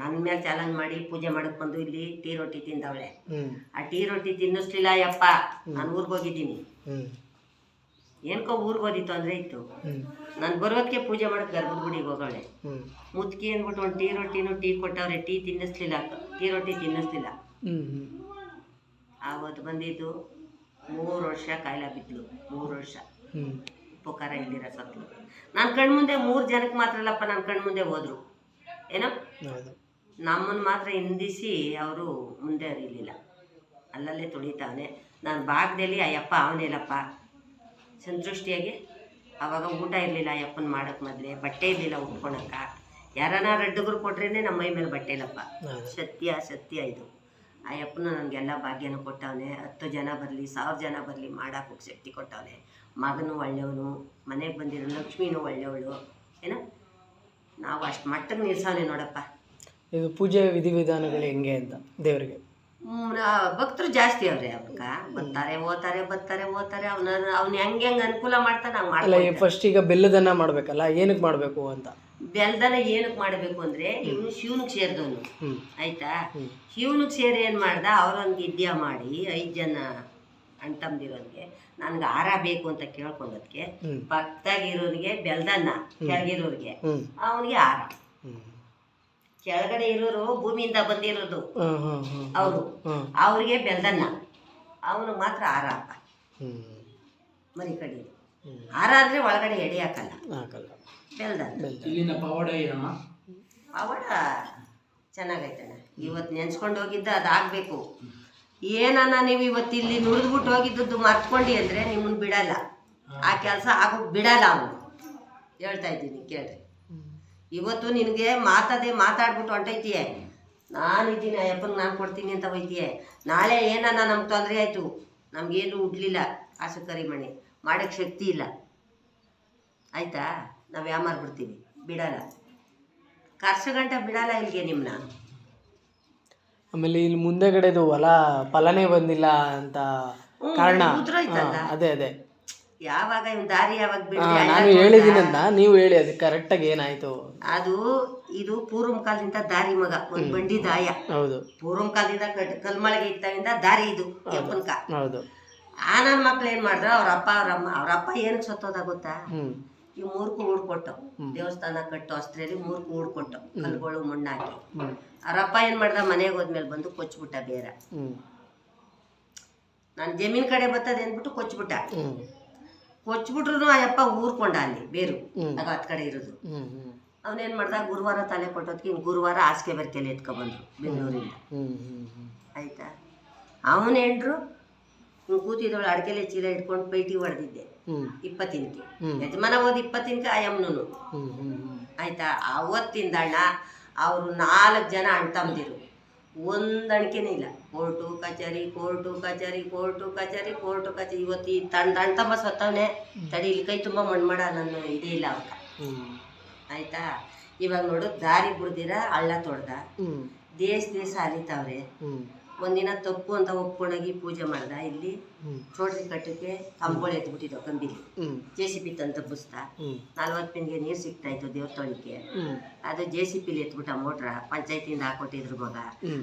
ನನ್ನ ಮೇಲೆ ಚಾಲೆಂಜ್ ಮಾಡಿ ಪೂಜೆ ಮಾಡಕ್ ಬಂದು ಇಲ್ಲಿ ಟೀ ರೊಟ್ಟಿ ತಿಂದವಳೆ. ಆ ಟೀ ರೊಟ್ಟಿ ತಿನ್ನಿಸ್ಲಿಲ್ಲ ಅಯ್ಯಪ್ಪ. ನಾನು ಊರಿಗೆ ಹೋಗಿದ್ದೀನಿ. ಏನ್ಕೋ ಊರಿಗೆ ಹೋದಿತ್ತು ಅಂದ್ರೆ ಇತ್ತು. ನಾನು ಬರೋದಕ್ಕೆ ಪೂಜೆ ಮಾಡಕ್ ಗರ್ಭದ ಗುಡಿಗೆ ಹೋಗವಳೆ. ಮುದ್ಕಿ ಮುತ್ಕಿ ಅಂದ್ಬಿಟ್ಟು ಒಂದು ಟೀ ರೊಟ್ಟಿನೂ ಟೀ ಕೊಟ್ಟವ್ರೆ ಟೀ ತಿನ್ನಿಸ್ಲಿಲ್ಲ. ಟೀ ರೊಟ್ಟಿ ತಿನ್ನಿಸ್ಲಿಲ್ಲ. ಆವತ್ತು ಬಂದಿದ್ದು ಮೂರು ವರ್ಷ ಕಾಯಿಲೆ ಬಿದ್ಲು ಮೂರು ವರ್ಷ. ಉಪಕಾರ ಇಲ್ದಿರ ಸತ್ಲು. ನನ್ನ ಕಣ್ಮುಂದೆ ಮೂರು ಜನಕ್ಕೆ ಮಾತ್ರ ಅಲ್ಲಪ್ಪ ನನ್ನ ಕಣ್ಮುಂದೆ ಹೋದ್ರು. ಏನೋ? ನಮ್ಮನ್ನು ಮಾತ್ರ ಹಿಂದಿಸಿ ಅವರು ಮುಂದೆ ಅರಿಲಿಲ್ಲ. ಅಲ್ಲಲ್ಲೇ ತುಳಿತಾವನೆ ನಾನು ಭಾಗದಲ್ಲಿ ಅಯ್ಯಪ್ಪ ಅವನೇಲಪ್ಪ ಸಂತೃಷ್ಟಿಯಾಗಿ ಅವಾಗ ಊಟ ಇರಲಿಲ್ಲ ಅಯ್ಯಪ್ಪನ ಮಾಡೋಕೆ ಮೊದಲೇ ಬಟ್ಟೆ ಇರಲಿಲ್ಲ ಉಟ್ಕೊಳಕ. ಯಾರನ್ನ ರೆಡ್ಡುಗರು ಕೊಟ್ರೇನೆ ನಮ್ಮ ಮೈ ಮೇಲೆ ಬಟ್ಟೆ ಇಲ್ಲಪ್ಪ. ಸತ್ಯ ಸತ್ಯ ಇದು. ಅಯ್ಯಪ್ಪನ ನನಗೆಲ್ಲ ಭಾಗ್ಯನ ಕೊಟ್ಟವನೆ. ಹತ್ತು ಜನ ಬರಲಿ ಸಾವಿರ ಜನ ಬರಲಿ ಮಾಡೋಕ್ಕೆ ಶಕ್ತಿ ಕೊಟ್ಟವನೆ. ಮಗನು ಒಳ್ಳೆಯವನು ಮನೆಗೆ ಬಂದಿರೋ ಲಕ್ಷ್ಮಿನೂ ಒಳ್ಳೆಯವಳು. ಏನೋ? ನಾವು ಅಷ್ಟು ಮಟ್ಟಕ್ಕೆ ನಿಲ್ಸವನೆ ನೋಡಪ್ಪ. ಇದು ಪೂಜೆ ವಿಧಿವಿಧಾನಗಳು ಹೆಂಗೆ ಅಂತ ದೇವರಿಗೆ? ಭಕ್ತರು ಜಾಸ್ತಿ ಅವ್ರೆ ಅವ್ರಕ್ಕ ಬರ್ತಾರೆ ಓದ್ತಾರೆ ಬರ್ತಾರೆ ಓದ್ತಾರೆ ಅವನ ಅವ್ನ ಹೆಂಗೆ ಹೆಂಗೆ ಅನುಕೂಲ ಮಾಡ್ತಾನೆ ನಾವು ಅಲ್ಲ ಮಾಡ್ತಾರೆ ಫಸ್ಟ್ ಈಗ ಬೆಲ್ಲದನ್ನ ಮಾಡಬೇಕಲ್ಲ ಏನಕ್ಕೆ ಮಾಡಬೇಕು ಅಂತ? ಬೆಲ್ದನ ಏನಕ್ಕೆ ಮಾಡಬೇಕು ಅಂದ್ರೆ ಇವನು ಶಿವನಿಗೆ ಸೇರಿದವನು. ಹ್ಮ್. ಆಯ್ತಾ. ಶಿವನಿಗೆ ಸೇರಿ ಏನು ಮಾಡ್ದ? ಅವರೊಂದು ವಿದ್ಯೆ ಮಾಡಿ ಐದು ಜನ ಅಣ್ತಂದಿರೋನ್ಗೆ ನನ್ಗೆ ಹಾರ ಬೇಕು ಅಂತ ಕೇಳ್ಕೊಂಡದಕ್ಕೆ ಹ್ಮ್. ಪಕ್ಕದಾಗಿರೋರಿಗೆ ಬೆಲ್ದನ್ನ ಕೆಳಗಿರೋರಿಗೆ ಅವನಿಗೆ ಆರ ಕೆಳಗಡೆ ಇರೋರು ಭೂಮಿಯಿಂದ ಬಂದಿರೋದು. ಅವರು. ಅವ್ರಿಗೆ ಬೆಲ್ದನ್ನ. ಅವನು ಮಾತ್ರ ಆರ ಅಪ್ಪ ಮರಿ ಕಡಿ. ಹ್ಮ್. ಆರ ಅಂದ್ರೆ ಒಳಗಡೆ ಎಡೆ ಹಾಕಲ್ಲ. ಹಾಕಲ್ಲ. ಬೆಲ್ದನ್ನ ಇಲ್ಲಿನ ಪವಾಡ ಏನಮ್ಮ? ಪವಾಡ ಚೆನ್ನಾಗೈತಣ್ಣ. ಇವತ್ತು ನೆನ್ಸ್ಕೊಂಡು ಹೋಗಿದ್ದ ಅದಾಗಬೇಕು. ಏನನ್ನ ನೀವು ಇವತ್ತು ಇಲ್ಲಿ ನುಡಿದ್ಬಿಟ್ಟು ಹೋಗಿದ್ದದ್ದು ಮರ್ತ್ಕೊಂಡು ಅಂದರೆ ನಿಮ್ಮನ್ನು ಬಿಡಲ್ಲ. ಆ ಕೆಲಸ ಆಗೋ ಬಿಡಲ್ಲ ಅವನು. ಹೇಳ್ತಾ ಇದ್ದೀನಿ ಕೇಳ್ರಿ. ಇವತ್ತು ನಿನಗೆ ಮಾತದೆ ಮಾತಾಡ್ಬಿಟ್ಟು ಹೊಂಟೈತಿಯೇ. ನಾನಿದ್ದೀನಿ ಅಯ್ಯಪ್ಪನ ನಾನು ಕೊಡ್ತೀನಿ ಅಂತ ಹೋಯ್ತೀಯ. ನಾಳೆ ಏನನ್ನ ನಮ್ಗೆ ತೊಂದರೆ ಆಯಿತು? ನಮಗೇನು ಉಡ್ಲಿಲ್ಲ ಆಸು ಕರಿಮಣಿ. ಮಾಡೋಕ್ಕೆ ಶಕ್ತಿ ಇಲ್ಲ. ಆಯಿತಾ? ನಾವು ಯಾಮಾರ್ ಬಿಡ್ತೀವಿ. ಬಿಡಲ್ಲ. ಕರ್ಸ ಗಂಟ ಬಿಡಲ್ಲ ಇಲ್ಲಿಗೆ ನಿಮ್ಮನ್ನ ಆಮೇಲೆ ಇಲ್ಲಿ ಮುಂದೆಗಡೆದು ಹೊಲ ಫಲನೇ ಬಂದಿಲ್ಲ ಅಂತ ಕಾರಣ. ಉದ್ರೋಯ್ತಲ್ಲ. ಹಾ, ಅದೇ ಅದೇ. ಯಾವಾಗ ಇವ್ನ್ ದಾರಿ ಯಾವಾಗ ಹಾ, ಬಿಡ್ತೀಯ ನಾನು ಹೇಳಿದ್ದೀನಂತ ನೀವು ಹೇಳಿ ಅದು ಕರೆಕ್ಟಾಗಿ ಏನಾಯ್ತು? ಅದು ಇದು ಪೂರ್ವಂ ಕಾಲದಿಂದ ದಾರಿ ಮಗ ಒಂದು ಬಂಡಿ ದಾಯ. ಹೌದು. ಪೂರ್ವಂ ಕಾಲದಿಂದ ಕಟ್ ಕಲ್ಮಳೆಗೆ ಇದ್ದಾಗಿಂದ ದಾರಿ ಇದು ಯಪ್ಪನ್ಕ. ಹೌದು. ಆ ನನ್ನ ಮಕ್ಳು ಏನ್ ಮಾಡಿದ್ರು ಅವ್ರ ಅಪ್ಪ ಅವ್ರ ಅಮ್ಮ ಅವ್ರ ಅಪ್ಪ ಏನ್ ಸತ್ತೋದ ಗೊತ್ತಾ? ಹ್ಮ್. ಈ ಮೂರ್ಕು ಊಡ್ಕೊಟ್ಟು ದೇವಸ್ಥಾನ ಕಟ್ಟು ಅಸ್ತ್ರಲ್ಲಿ ಮೂರ್ಕು ಊಡ್ಕೊಟ್ಟು ಕಲ್ಗಳು ಮಣ್ಣಾಕಿ. ಅರಪ್ಪ ಅಪ್ಪ ಏನ್ ಮಾಡ್ದ? ಮನೆಗೆ ಹೋದ್ಮೇಲೆ ಬಂದು ಕೊಚ್ಬಿಟ್ಟ ಬೇರೆ. ನಾನು ಜಮೀನ್ ಕಡೆ ಬರ್ತದೆ ಅಂದ್ಬಿಟ್ಟು ಕೊಚ್ಬಿಟ್ಟ. ಕೊಚ್ಚಿಬಿಟ್ರು ಕೊಚ್ಬಿಟ್ರು ಆ ಯಪ್ಪ ಊರ್ಕೊಂಡ ಅಲ್ಲಿ ಬೇರು. ಆಗ ಹತ್ ಕಡೆ ಇರೋದು. ಅವನೇನ್ ಮಾಡ್ದ? ಗುರುವಾರ ತಲೆ ಕೊಟ್ಟೋದ್ಕೆ ಗುರುವಾರ ಹಾಸಿಗೆ ಬೆರ್ಕೆಲೆ ಎತ್ಕೊಬಂದ್ರು ಬೆಂಗಳೂರಿಂದ. ಆಯ್ತಾ? ಅವನ ಹೆಂಡ್ರು ಕೂತಿದ್ದವಳು ಅಡ್ಕೆಲೆ ಚೀಲ ಇಟ್ಕೊಂಡು ಪೈಟಿ ಹೊಡೆದಿದ್ದೆ. ಇಪ್ಪತ್ತಿನಕ್ಕೆ. ಯಜಮಾನ ಓದಿ ಇಪ್ಪತ್ತಿನಕ್ಕೆ ಆ ಹ್ಮ್ ಆಯ್ತಾ? ಅವತ್ತಿಂದ ಅಣ್ಣ ಅವರು ನಾಲ್ಕು ಜನ ಅಣ್ತಂದಿರು ಒಂದು ಅಣಿಕೆನೇ ಇಲ್ಲ. ಕೋರ್ಟು ಕಚೇರಿ ಕೋರ್ಟು ಕಚೇರಿ ಕೋರ್ಟು ಕಚೇರಿ ಕೋರ್ಟು ಕಚೇರಿ. ಇವತ್ತು ಈ ತಂದ ತಮ್ಮ ಸತ್ತವನೆ ತಡಿ ಇಲ್ಲಿ ಕೈ ತುಂಬ ಮಣ್ಮಾಡ ಮಾಡ ನನ್ನ ಇದೇ ಇಲ್ಲ ಅವಕ್ಕ. ಆಯ್ತಾ? ಇವಾಗ ನೋಡು ದಾರಿ ಬಿಡ್ದಿರ ಅಳ್ಳ ತೊಡ್ದ. ದೇಶ ದೇಶ ಅಲಿತಾವ್ರೆ. ಹ್ಮ್. ಒಂದಿನ ತಪ್ಪು ಅಂತ ಒಪ್ಕೊಂಡೋಗಿ ಪೂಜೆ ಮಾಡ್ದ. ಇಲ್ಲಿ ಚೋಟ್ರಿ ಕಟ್ಟಕ್ಕೆ ಕಂಬಗಳು ಎತ್ಬಿಟ್ಟಿದ್ದವು ಕಂಬಿಲಿ. ಜೆ ಸಿ ಪಿ ತಂದು ತಪ್ಪಿಸ್ತಾ ನಲ್ವತ್ತು ಪಿನ್ಗೆ ನೀರು ಸಿಗ್ತಾ ಇತ್ತು ದೇವ್ರ ತೊಳಿಕೆ ಅದು ಜೆ ಸಿ ಪಿಲಿ ಎತ್ಬಿಟ್ಟ ಮೋಟ್ರ ಪಂಚಾಯತಿಯಿಂದ ಹಾಕೊಟ್ಟಿದ್ರು ಮಗ.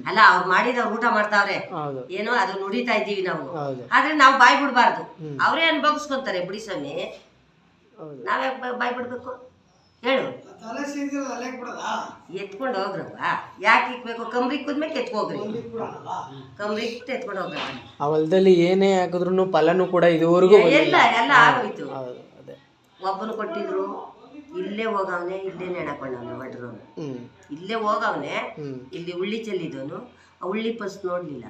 ಅಲ್ಲ ಅವ್ರು ಮಾಡಿದವ್ರು ಊಟ ಮಾಡ್ತಾವ್ರೆ. ಏನೋ ಅದು ನುಡಿತಾ ಇದ್ದೀವಿ ನಾವು. ಆದ್ರೆ ನಾವು ಬಾಯ್ ಬಿಡ್ಬಾರ್ದು. ಅವರೇ ಅನ್ಭವಿಸ್ಕೊಂತಾರೆ ಬಿಡಿ ಸ್ವಾಮಿ. ನಾವ್ಯಾಕೆ ನಾವೇ ಬಾಯ್ ಬಿಡ್ಬೇಕು ಹೇಳು. ತಲೆ ಸೀದಿರೋದು ಅಲ್ಲೇ ಬಿಡೋದಾ ಎತ್ಕೊಂಡು ಹೋಗ್ರವ್ವ. ಯಾಕೆ ಇಕ್ಬೇಕು? ಕಂಬ್ರಿ ಕುದ್ಮೇಲೆ ಎತ್ಕೋಗ್ರಿ ಕಂಬ್ರಿ ಎತ್ಕೊಂಡು ಹೋಗ್ರವ ಆ ಹೊಲದಲ್ಲಿ ಏನೇ ಹಾಕಿದ್ರು ಫಲನೂ ಕೂಡ ಇದುವರೆಗೂ ಎಲ್ಲ ಎಲ್ಲ ಆಗೋಯ್ತು. ಹೌದು ಅದೇ. ಒಬ್ಬನು ಕೊಟ್ಟಿದ್ರು. ಇಲ್ಲೇ ಹೋಗವನೆ ಇಲ್ಲೇ ನೆಣಕೊಂಡವನೆ ಒಡ್ರು ಹ್ಮ್. ಇಲ್ಲೇ ಹೋಗವನೆ ಇಲ್ಲಿ ಉಳ್ಳಿ ಚೆಲ್ಲಿದವನು. ಆ ಉಳ್ಳಿ ಪಸ್ ನೋಡ್ಲಿಲ್ಲ.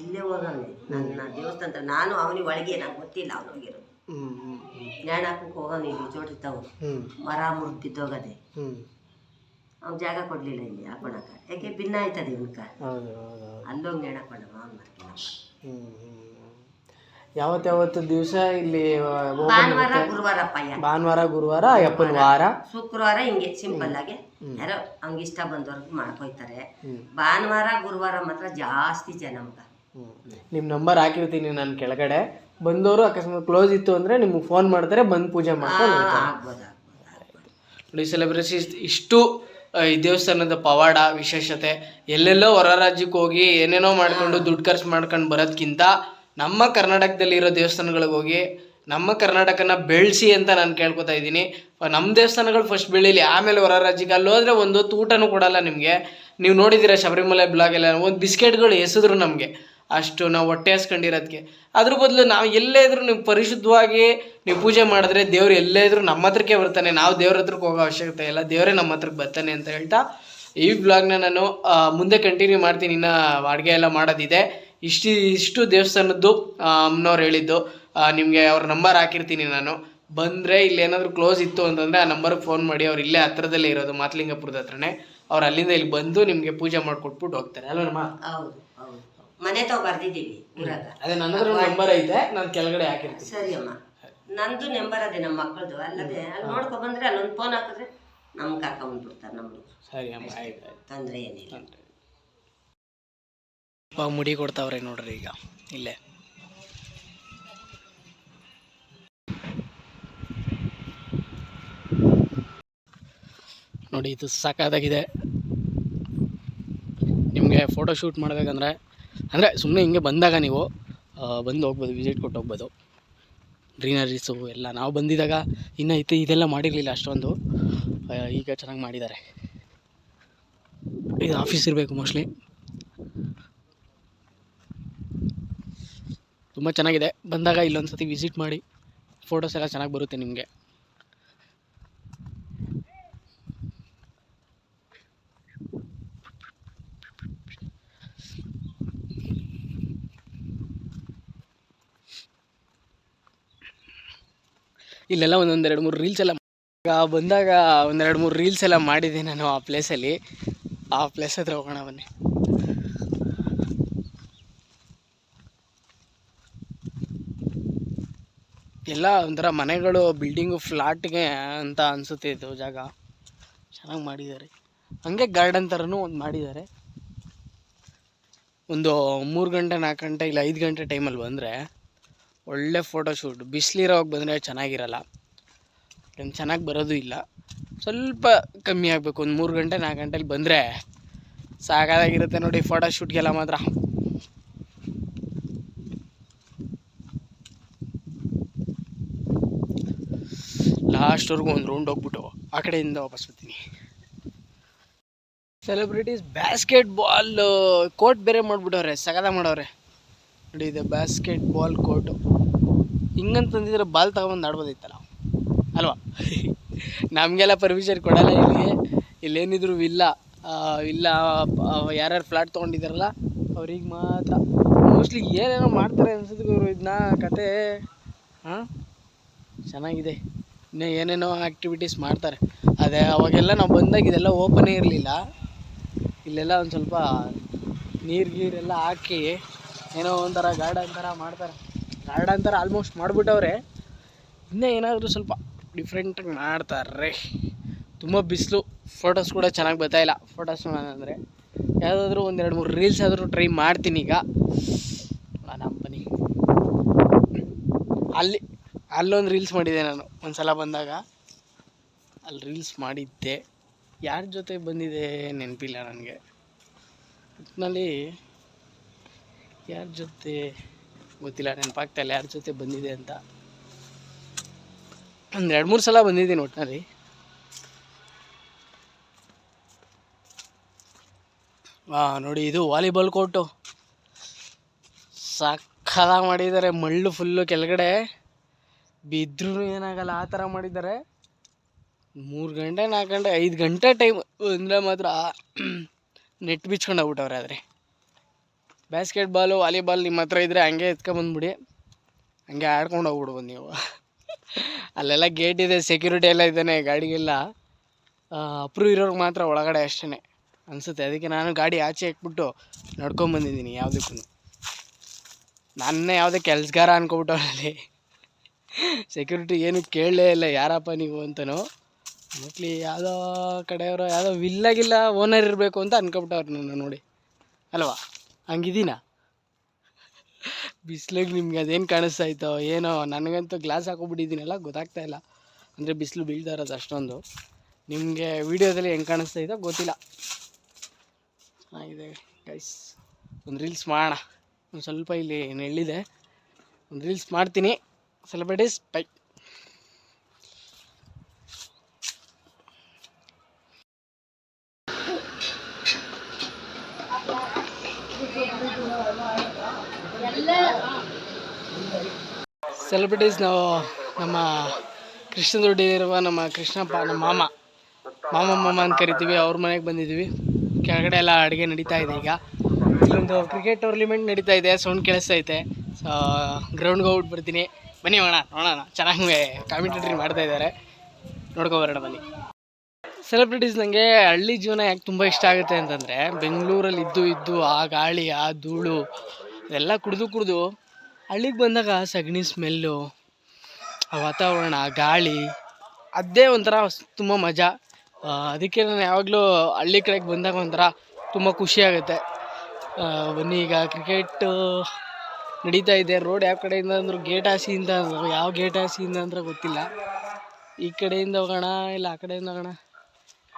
ಇಲ್ಲೇ ಹೋಗವನೆ. ನನ್ನ ದೇವಸ್ಥಾನ. ನಾನು ಅವನಿಗೆ ಒಳಗೆ ನಂಗೆ ಗೊತ್ತಿಲ್ಲ ಅವನು ಹೋಗಿರೋದು ಹ್ಮ್ ಹ್ಮ್. ನ್ಯಾಣ ಹಾಕಕ್ಕೆ ಚೋಟಿರ್ತಾವು ಹ್ಮ್. ಮರ ಮುರಿದು ಬಿದ್ದೋಗದೆ ಅವ್ನು ಜಾಗ ಕೊಡ್ಲಿಲ್ಲ ಇಲ್ಲಿ ಹಾಕೊಳಕ. ಯಾಕೆ ಭಿನ್ನ ಆಯ್ತದೆ ಇವನ್ಕ? ಅಲ್ಲೋಗಿ ನೇಣ ಹಾಕೊಂಡವ ಅವ್ನು ಯಾವತ್ತಾವತ್ತು ದಿವಸ ಇಲ್ಲಿ ಭಾನುವಾರ ಇರುತ್ತೆ. ಗುರುವಾರ ಪಯ್ಯ ಭಾನುವಾರ ಗುರುವಾರ ಅಯ್ಯಪ್ಪನ ವಾರ. ಶುಕ್ರವಾರ ಹಿಂಗೆ ಸಿಂಪಲ್ ಆಗಿ. ಯಾರೋ ಹಂಗೆ ಇಷ್ಟ ಬಂದವ್ರಿಗೆ ಮಾಡ್ಕೊಯ್ತಾರೆ. ಭಾನುವಾರ ಗುರುವಾರ ಮಾತ್ರ ಜಾಸ್ತಿ ಜನ ಮಗ ನಿಮ್ಮ ನಂಬರ್ ಹಾಕಿರ್ತೀನಿ ನಾನು ಕೆಳಗಡೆ. ಬಂದವರು ಅಕಸ್ಮಾತ್ ಕ್ಲೋಸ್ ಇತ್ತು ಅಂದರೆ ನಿಮ್ಗೆ ಫೋನ್ ಮಾಡ್ತಾರೆ ಬಂದು ಪೂಜೆ ಮಾಡ್ಕೊಂಡು ನೋಡಿ ಸೆಲೆಬ್ರಿಟೀಸ್ ಇಷ್ಟು ಈ ದೇವಸ್ಥಾನದ ಪವಾಡ ವಿಶೇಷತೆ ಎಲ್ಲೆಲ್ಲೋ ಹೊರ ರಾಜ್ಯಕ್ಕೆ ಹೋಗಿ ಏನೇನೋ ಮಾಡ್ಕೊಂಡು ದುಡ್ಡು ಖರ್ಚು ಮಾಡ್ಕೊಂಡು ಬರೋದ್ಕಿಂತ ನಮ್ಮ ಕರ್ನಾಟಕದಲ್ಲಿರೋ ದೇವಸ್ಥಾನಗಳಿಗೆ ಹೋಗಿ ನಮ್ಮ ಕರ್ನಾಟಕನ ಬೆಳೆಸಿ ಅಂತ ನಾನು ಕೇಳ್ಕೊತಾ ಇದ್ದೀನಿ. ನಮ್ಮ ದೇವಸ್ಥಾನಗಳು ಫಸ್ಟ್ ಬೆಳೀಲಿ ಆಮೇಲೆ ಹೊರ ರಾಜ್ಯಕ್ಕೆ ಅಲ್ಲಿ ಹೋದ್ರೆ ಒಂದು ತೂಟನೂ ಊಟನೂ ಕೊಡಲ್ಲ ನಿಮಗೆ. ನೀವು ನೋಡಿದ್ದೀರಾ ಶಬರಿಮಲೆ ಬ್ಲಾಗ್ ಎಲ್ಲ ಒಂದು ಬಿಸ್ಕೆಟ್ಗಳು ಎಸೆದ್ರು ನಮಗೆ. ಅಷ್ಟು ನಾವು ಹೊಟ್ಟೆ ಹಸ್ಕೊಂಡಿರೋದಕ್ಕೆ ಅದ್ರ ಬದಲು ನಾವು ಎಲ್ಲೇ ಇದ್ರೂ ನೀವು ಪರಿಶುದ್ಧವಾಗಿ ನೀವು ಪೂಜೆ ಮಾಡಿದ್ರೆ ದೇವ್ರು ಎಲ್ಲೇ ಇದ್ರೂ ನಮ್ಮ ಹತ್ರಕ್ಕೆ ಬರ್ತಾನೆ. ನಾವು ದೇವ್ರ ಹತ್ರಕ್ಕೆ ಹೋಗೋ ಅವಶ್ಯಕತೆ ಇಲ್ಲ. ದೇವರೇ ನಮ್ಮ ಹತ್ರಕ್ಕೆ ಬರ್ತಾನೆ ಅಂತ ಹೇಳ್ತಾ ಈ ಬ್ಲಾಗ್ನ ನಾನು ಮುಂದೆ ಕಂಟಿನ್ಯೂ ಮಾಡ್ತೀನಿ. ಇನ್ನು ಅಡುಗೆ ಎಲ್ಲ ಮಾಡೋದಿದೆ. ಇಷ್ಟು ಇಷ್ಟು ದೇವಸ್ಥಾನದ್ದು ಅಮ್ಮನವ್ರು ಹೇಳಿದ್ದು. ನಿಮಗೆ ಅವ್ರ ನಂಬರ್ ಹಾಕಿರ್ತೀನಿ ನಾನು. ಬಂದರೆ ಇಲ್ಲಿ ಏನಾದರೂ ಕ್ಲೋಸ್ ಇತ್ತು ಅಂತಂದರೆ ಆ ನಂಬರ್ಗೆ ಫೋನ್ ಮಾಡಿ. ಅವ್ರು ಇಲ್ಲೇ ಹತ್ರದಲ್ಲೇ ಇರೋದು ಮಾತಲಿಂಗಪುರದ ಹತ್ರನೇ. ಅವ್ರು ಅಲ್ಲಿಂದ ಇಲ್ಲಿ ಬಂದು ನಿಮಗೆ ಪೂಜೆ ಮಾಡಿಕೊಟ್ಬಿಟ್ಟು ಹೋಗ್ತಾರೆ. ಅಲ್ವಮ್ಮ ಹೌದು. ಮನೆ ತಾವು ಬರ್ದಿದ್ದೀವಿ ಊರಾಗ ಅದೇ ನನ್ನ ಹತ್ರ ನಂಬರ್ ಐತೆ ನಾನು ಕೆಳಗಡೆ ಹಾಕಿರ್ತೀನಿ. ಸರಿ ಅಮ್ಮ. ನಂದು ನೆಂಬರ್ ಅದೇ ನಮ್ಮ ಮಕ್ಕಳದು ಅಲ್ಲದೆ ಅಲ್ಲಿ ನೋಡ್ಕೊ ಬಂದ್ರೆ ಅಲ್ಲೊಂದು ಫೋನ್ ಹಾಕಿದ್ರೆ ನಮ್ಗೆ ಕರ್ಕೊಂಡ್ಬಿಡ್ತಾರೆ ನಮ್ದು. ಸರಿ ಅಮ್ಮ ಆಯ್ತು ಆಯ್ತು. ತೊಂದರೆ ಏನಿಲ್ಲ. ಮುಡಿ ಕೊಡ್ತಾವ್ರೆ ನೋಡ್ರಿ ಈಗ ಇಲ್ಲೇ. ನೋಡಿ ಇದು ಸಾಕಾದಾಗಿದೆ. ನಿಮಗೆ ಫೋಟೋ ಶೂಟ್ ಮಾಡಬೇಕಂದ್ರೆ ಅಂದರೆ ಸುಮ್ಮನೆ ಹಿಂಗೆ ಬಂದಾಗ ನೀವು ಬಂದು ಹೋಗ್ಬೋದು ವಿಸಿಟ್ ಕೊಟ್ಟು ಹೋಗ್ಬೋದು. ಗ್ರೀನರೀಸು ಎಲ್ಲ, ನಾವು ಬಂದಿದ್ದಾಗ ಇನ್ನೂ ಇತ್ತು, ಇದೆಲ್ಲ ಮಾಡಿರಲಿಲ್ಲ ಅಷ್ಟೊಂದು. ಈಗ ಚೆನ್ನಾಗಿ ಮಾಡಿದ್ದಾರೆ. ಇದು ಆಫೀಸ್ ಇರಬೇಕು ಮೋಸ್ಟ್ಲಿ ತುಂಬ ಚೆನ್ನಾಗಿದೆ. ಬಂದಾಗ ಇಲ್ಲೊಂದು ಸತಿ ವಿಸಿಟ್ ಮಾಡಿ ಫೋಟೋಸ್ ಎಲ್ಲ ಚೆನ್ನಾಗಿ ಬರುತ್ತೆ ನಿಮಗೆ. ಇಲ್ಲೆಲ್ಲ ಒಂದೊಂದೆರಡು ಮೂರು ರೀಲ್ಸ್ ಎಲ್ಲ ಬಂದಾಗ ಒಂದೆರಡು ಮೂರು ರೀಲ್ಸ್ ಎಲ್ಲ ಮಾಡಿದ್ದೆ ನಾನು ಆ ಪ್ಲೇಸಲ್ಲಿ ಆ ಪ್ಲೇಸ್ ಹತ್ರ ಹೋಗೋಣ ಬನ್ನಿ. ಎಲ್ಲ ಒಂಥರ ಮನೆಗಳು ಬಿಲ್ಡಿಂಗು ಫ್ಲಾಟ್ಗೆ ಅಂತ ಅನಿಸುತ್ತೆ ಇದು ಜಾಗ. ಚೆನ್ನಾಗಿ ಮಾಡಿದ್ದಾರೆ. ಹಂಗೆ ಗಾರ್ಡನ್ ಥರನೂ ಒಂದು ಮಾಡಿದ್ದಾರೆ. ಒಂದು ಮೂರು ಗಂಟೆ, ನಾಲ್ಕು ಗಂಟೆ, ಇಲ್ಲ ಐದು ಗಂಟೆ ಟೈಮಲ್ಲಿ ಬಂದರೆ ಒಳ್ಳೆ ಫೋಟೋಶೂಟ್ ಬಿಸಿಲಿರೋವಾಗ ಬಂದರೆ ಚೆನ್ನಾಗಿರಲ್ಲ. ಚೆನ್ನಾಗಿ ಬರೋದು ಇಲ್ಲ. ಸ್ವಲ್ಪ ಕಮ್ಮಿ ಆಗಬೇಕು. ಒಂದು ಮೂರು ಗಂಟೆ, ನಾಲ್ಕು ಗಂಟೆಲಿ ಬಂದರೆ ಸಾಕಾಗಿರುತ್ತೆ ನೋಡಿ ಫೋಟೋಶೂಟ್ಗೆಲ್ಲ ಮಾತ್ರ. ಲಾಸ್ಟ್ವರೆಗೂ ಒಂದು ರೌಂಡ್ ಹೋಗ್ಬಿಟ್ಟು ಆ ಕಡೆಯಿಂದ ವಾಪಸ್ ಬರ್ತೀನಿ. ಸೆಲೆಬ್ರಿಟೀಸ್ ಬ್ಯಾಸ್ಕೆಟ್ ಬಾಲ್ ಕೋರ್ಟ್ ಬೇರೆ ಮಾಡಿಬಿಟ್ಟವ್ರೆ. ಸಗದ ಮಾಡವ್ರೆ. ನೋಡಿ, ಇದೆ ಬ್ಯಾಸ್ಕೆಟ್ ಬಾಲ್ ಕೋರ್ಟು ಹಿಂಗಂತಂದಿದ್ರೆ ಬಾಲ್ ತಗೊಂಬಂದು ಆಡ್ಬೋದಿತ್ತಲ್ಲ ಅಲ್ವಾ? ನಮಗೆಲ್ಲ ಪರ್ಮಿಷನ್ ಕೊಡಲ್ಲ ಇಲ್ಲಿ ಇಲ್ಲೇನಿದ್ರು ಇಲ್ಲ ಇಲ್ಲ ಯಾರ್ಯಾರು ಫ್ಲಾಟ್ ತೊಗೊಂಡಿದ್ದಾರಲ್ಲ, ಅವ್ರಿಗೆ ಮಾತ್ರ. ಮೋಸ್ಟ್ಲಿ ಏನೇನೋ ಮಾಡ್ತಾರೆ ಅನ್ಸುತ್ತೆ ಗುರು ಇದನ್ನ ಕತೆ. ಹಾಂ? ಚೆನ್ನಾಗಿದೆ. ಇನ್ನೂ ಏನೇನೋ ಆ್ಯಕ್ಟಿವಿಟೀಸ್ ಮಾಡ್ತಾರೆ. ಅದೇ, ಅವಾಗೆಲ್ಲ ನಾವು ಬಂದಾಗ ಇದೆಲ್ಲ ಓಪನೇ ಇರಲಿಲ್ಲ. ಇಲ್ಲೆಲ್ಲ ಒಂದು ಸ್ವಲ್ಪ ನೀರು ಗೀರೆಲ್ಲ ಹಾಕಿ ಏನೋ ಒಂಥರ ಗಾರ್ಡನ್ ಥರ ಮಾಡ್ತಾರೆ. ಗಾರ್ಡನ್ ಥರ ಆಲ್ಮೋಸ್ಟ್ ಮಾಡಿಬಿಟ್ಟವ್ರೆ. ಇನ್ನೂ ಏನಾದರೂ ಸ್ವಲ್ಪ ಡಿಫ್ರೆಂಟಾಗಿ ಮಾಡ್ತಾರೆ ತುಂಬ ಬಿಸಿಲು ಫೋಟೋಸ್ ಕೂಡ ಚೆನ್ನಾಗಿ ಬರ್ತಾಯಿಲ್ಲ ಫೋಟೋಸ್ ಅಂದರೆ. ಯಾವುದಾದ್ರೂ ಒಂದೆರಡು ಮೂರು ರೀಲ್ಸ್ ಆದರೂ ಟ್ರೈ ಮಾಡ್ತೀನಿ ಈಗ. ನಮ್ಮ ಅಲ್ಲಿ, ಅಲ್ಲೊಂದು ರೀಲ್ಸ್ ಮಾಡಿದ್ದೆ ನಾನು ಒಂದು ಸಲ ಬಂದಾಗ. ಅಲ್ಲಿ ರೀಲ್ಸ್ ಮಾಡಿದ್ದೆ. ಯಾರ ಜೊತೆ ಬಂದಿದೆ ನೆನಪಿಲ್ಲ ನನಗೆ. ಒಟ್ಟಿನಲ್ಲಿ ಯಾರ ಜೊತೆ ಗೊತ್ತಿಲ್ಲ, ನೆನಪಾಗ್ತಾ ಇಲ್ಲ ಯಾರ ಜೊತೆ ಬಂದಿದೆ ಅಂತ. ಒಂದು ಎರಡು ಮೂರು ಸಲ ಬಂದಿದ್ದೀನಿ ಒಟ್ಟಿನಲ್ಲಿ ಹಾಂ ನೋಡಿ ಇದು ವಾಲಿಬಾಲ್ ಕೋರ್ಟು. ಸಕ್ಕದಾಗಿ ಮಾಡಿದ್ದಾರೆ, ಮಳ್ಳು ಫುಲ್ಲು ಕೆಳಗಡೆ. ಬಿದ್ದರೂ ಏನಾಗಲ್ಲ, ಆ ಥರ ಮಾಡಿದ್ದಾರೆ. ಮೂರು ಗಂಟೆ, ನಾಲ್ಕು ಗಂಟೆ, ಐದು ಗಂಟೆ ಟೈಮ್ ಅಂದರೆ ಮಾತ್ರ [CLEARS THROAT] ನೆಟ್ ಬಿಚ್ಕೊಂಡು ಹೋಗ್ಬಿಟ್ಟವ್ರೆ ಆದರೆ. ಬ್ಯಾಸ್ಕೆಟ್ ಬಾಲು ವಾಲಿಬಾಲ್ ನಿಮ್ಮ ಹತ್ರ ಇದ್ದರೆ ಹಂಗೆ ಎತ್ಕೊಂಬಂದ್ಬಿಡಿ ಹಂಗೆ ಆಡ್ಕೊಂಡು ಹೋಗ್ಬಿಡ್ಬೋದು ನೀವು. ಅಲ್ಲೆಲ್ಲ ಗೇಟ್ ಇದೆ ಸೆಕ್ಯೂರಿಟಿ ಎಲ್ಲ ಇದ್ದಾನೆ ಗಾಡಿಗೆಲ್ಲ ಅಪ್ರೂವ್ ಇರೋರ್ಗೆ ಮಾತ್ರ ಒಳಗಡೆ ಅಷ್ಟೇ ಅನಿಸುತ್ತೆ. ಅದಕ್ಕೆ ನಾನು ಗಾಡಿ ಆಚೆ ಹಾಕ್ಬಿಟ್ಟು ನಡ್ಕೊಂಬಂದಿದ್ದೀನಿ ಯಾವುದಕ್ಕೂ. ನನ್ನ ಯಾವುದೇ ಕೆಲಸಗಾರ ಅನ್ಕೊಬಿಟ್ಟವನಲ್ಲಿ ಸೆಕ್ಯೂರಿಟಿ ಏನು ಕೇಳಲೇ ಇಲ್ಲ, ಯಾರಪ್ಪ ನೀವು ಅಂತನೋ. ಮೋಸ್ಟ್ಲಿ ಯಾವುದೋ ಕಡೆಯವರು, ಯಾವುದೋ ವಿಲ್ಲಾಗಿಲ್ಲ ಓನರ್ ಇರಬೇಕು ಅಂತ ಅನ್ಕೊಬಿಟ್ಟವ್ರು ನನ್ನ ನೋಡಿ. ಅಲ್ವಾ? ಹಂಗಿದ್ದೀನ? ಬಿಸಿಲಿಗೆ ನಿಮ್ಗೆ ಅದೇನು ಕಾಣಿಸ್ತಾ ಇತ್ತೋ, ಏನೋ, ನನಗಂತೂ ಗ್ಲಾಸ್ ಹಾಕೊಬಿಟ್ಟಿದ್ದೀನಲ್ಲ ಗೊತ್ತಾಗ್ತಾ ಇಲ್ಲ. ಅಂದರೆ ಬಿಸಿಲು ಬೀಳ್ತಾ ಇರೋದು ಅಷ್ಟೊಂದು. ನಿಮಗೆ ವೀಡಿಯೋದಲ್ಲಿ ಹೆಂಗೆ ಕಾಣಿಸ್ತಾ ಇದೋ ಗೊತ್ತಿಲ್ಲ. ಚೆನ್ನಾಗಿದೆ ಗೈಸ್ ಒಂದು ರೀಲ್ಸ್ ಮಾಡೋಣ ಒಂದು ಸ್ವಲ್ಪ ಇಲ್ಲಿ ನೆಳ್ಳಿದೆ ಒಂದು ರೀಲ್ಸ್ ಮಾಡ್ತೀನಿ. ಸೆಲೆಬ್ರಿಟೀಸ್ ಬೈ ಸೆಲೆಬ್ರಿಟೀಸ್ ನಾವು ನಮ್ಮ ಕೃಷ್ಣ ದೊಡ್ಡಿರುವ ನಮ್ಮ ಕೃಷ್ಣಪ್ಪ ನಮ್ಮ ಮಾಮ. ಮಾಮ ಮಾಮ ಅಂತ ಕರಿತೀವಿ. ಅವ್ರ ಮನೆಗೆ ಬಂದಿದ್ದೀವಿ ಕೆಳಗಡೆ ಎಲ್ಲ ಅಡುಗೆ ನಡೀತಾ ಇದೆ ಈಗ. ಇಲ್ಲೊಂದು ಕ್ರಿಕೆಟ್ ಟೂರ್ನಿಮೆಂಟ್ ನಡೀತಾ ಇದೆ. ಸೌಂಡ್ ಕೇಳಿಸ್ತೈತೆ. ಸೊ ಗ್ರೌಂಡ್ಗೆ ಹೋಗ್ಬಿಟ್ಟು ಬರ್ತೀನಿ ಬನ್ನಿ ಅಣ್ಣ ನೋಡೋಣ. ಚೆನ್ನಾಗಿ ಕಾಮಿಟೇಟ್ರಿ ಮಾಡ್ತಾ ಇದ್ದಾರೆ. ನೋಡ್ಕೊಬರೋಣ, ಬನ್ನಿ. ಸೆಲೆಬ್ರಿಟೀಸ್ ನನಗೆ ಹಳ್ಳಿ ಜೀವನ ಯಾಕೆ ತುಂಬ ಇಷ್ಟ ಆಗುತ್ತೆ ಅಂತಂದರೆ ಬೆಂಗಳೂರಲ್ಲಿ ಇದ್ದು ಇದ್ದು, ಆ ಗಾಳಿ, ಆ ಧೂಳು, ಇದೆಲ್ಲ ಕುಡಿದು ಕುಡಿದು ಹಳ್ಳಿಗೆ ಬಂದಾಗ ಸಗಣಿ ಸ್ಮೆಲ್ಲು, ಆ ವಾತಾವರಣ, ಗಾಳಿ ಅದೇ ಒಂಥರ ತುಂಬ ಮಜಾ. ಅದಕ್ಕೆ ನಾನು ಯಾವಾಗಲೂ ಹಳ್ಳಿ ಕಡೆಗೆ ಬಂದಾಗ ಒಂಥರ ತುಂಬ ಖುಷಿ ಆಗುತ್ತೆ. ಬನ್ನಿ, ಈಗ ಕ್ರಿಕೆಟ್ ನಡೀತಾ ಇದೆ. ರೋಡ್ ಯಾವ ಕಡೆಯಿಂದ ಅಂದ್ರು ಗೇಟ್ ಹಾಸಿಯಿಂದ ಯಾವ ಗೇಟ್ ಹಾಸಿಯಿಂದ ಅಂದ್ರೆ ಗೊತ್ತಿಲ್ಲ. ಈ ಕಡೆಯಿಂದ ಹೋಗೋಣ, ಇಲ್ಲ ಆ ಕಡೆಯಿಂದ ಹೋಗೋಣ?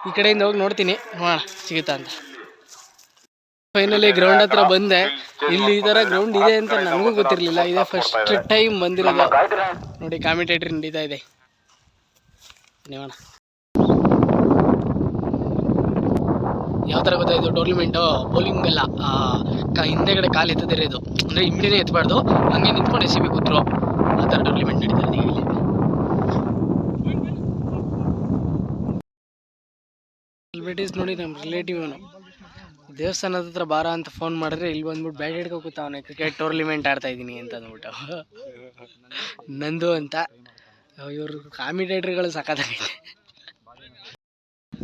ಈ ಕಡೆಯಿಂದ ಹೋಗಿ ನೋಡ್ತೀನಿ. ನೋಡೋಣ, ಸಿಗುತ್ತಾ ಅಂತ. ಫೈನಲಿ ಗ್ರೌಂಡ್ ಹತ್ರ ಬಂದೆ. ಇಲ್ಲಿ ಈ ತರ ಗ್ರೌಂಡ್ ಇದೆ ಅಂತ ನನಗೂ ಗೊತ್ತಿರಲಿಲ್ಲ. ಇದೆ ಫಸ್ಟ್ ಟೈಮ್ ಬಂದಿರೋದು. ನೋಡಿ ಕಾಮಿಟೇಟ್ರಿ ನಡೀತಾ ಇದೆ. ನೋಡೋಣ ಯಾವ ಥರ ಇದು ಟೂರ್ನಿಮೆಂಟು ಬೌಲಿಂಗ್ ಎಲ್ಲ ಹಿಂದೆಗಡೆ ಕಾಲು ಎತ್ತದಿರೋದು. ಅಂದರೆ ಹಿಂದೆನೇ ಎತ್ತಬಾರ್ದು ಹಂಗೆ ನಿಂತ್ಕೊಂಡು ಎಸಿಬೇಕು ಕೂತ್ರು. ಆ ಥರ ಟೂರ್ನಿಮೆಂಟ್ ನಡೀತಾ ಇದೆ ಇಲ್ಲಿ. ಸೆಲೆಬ್ರಿಟೀಸ್ ನೋಡಿ ನಮ್ಮ ರಿಲೇಟಿವ್ ಅವನು. ದೇವಸ್ಥಾನದ ಹತ್ರ ಬಾರ ಅಂತ ಫೋನ್ ಮಾಡಿದ್ರೆ ಇಲ್ಲಿ ಬಂದ್ಬಿಟ್ಟು ಬ್ಯಾಟ್ ಹಿಡ್ಕೊ ಕೂತವನೆ ಕ್ರಿಕೆಟ್ ಟೂರ್ನಿಮೆಂಟ್ ಆಡ್ತಾ ಇದ್ದೀನಿ ಅಂತ ಅಂದ್ಬಿಟ್ಟು. ನಂದು ಅಂತ. ಇವರು ಕಾಮಿಡೇಟರ್ಗಳು ಸಖತ್ತಾಗೈತೆ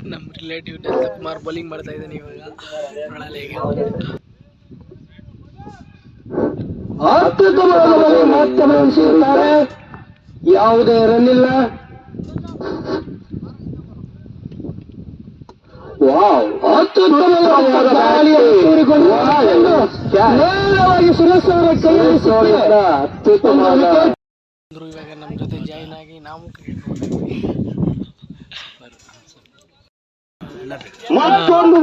ನಮ್ಮ ರಿಲೇಟಿವ್ ಕುಮಾರ್ ಬೌಲಿಂಗ್ ಮಾಡ್ತಾ ಇದ್ದಾನೆ ಇವಾಗ. ಯಾವುದೇ ರನ್ ಇಲ್ಲ ನೇರವಾಗಿ ಸುರೇಶ್ ಅವರ ಕೈಯಲ್ಲಿ ಸಿಕ್ಕಿದೆ. ಅತ್ಯುತ್ತಮವಾದ ಅಂದ್ರು ಇವಾಗ ನಮ್ಮ ಜೊತೆ ಜಾಯಿನ್ ಆಗಿ ನಾವು ಮತ್ತೊಂದು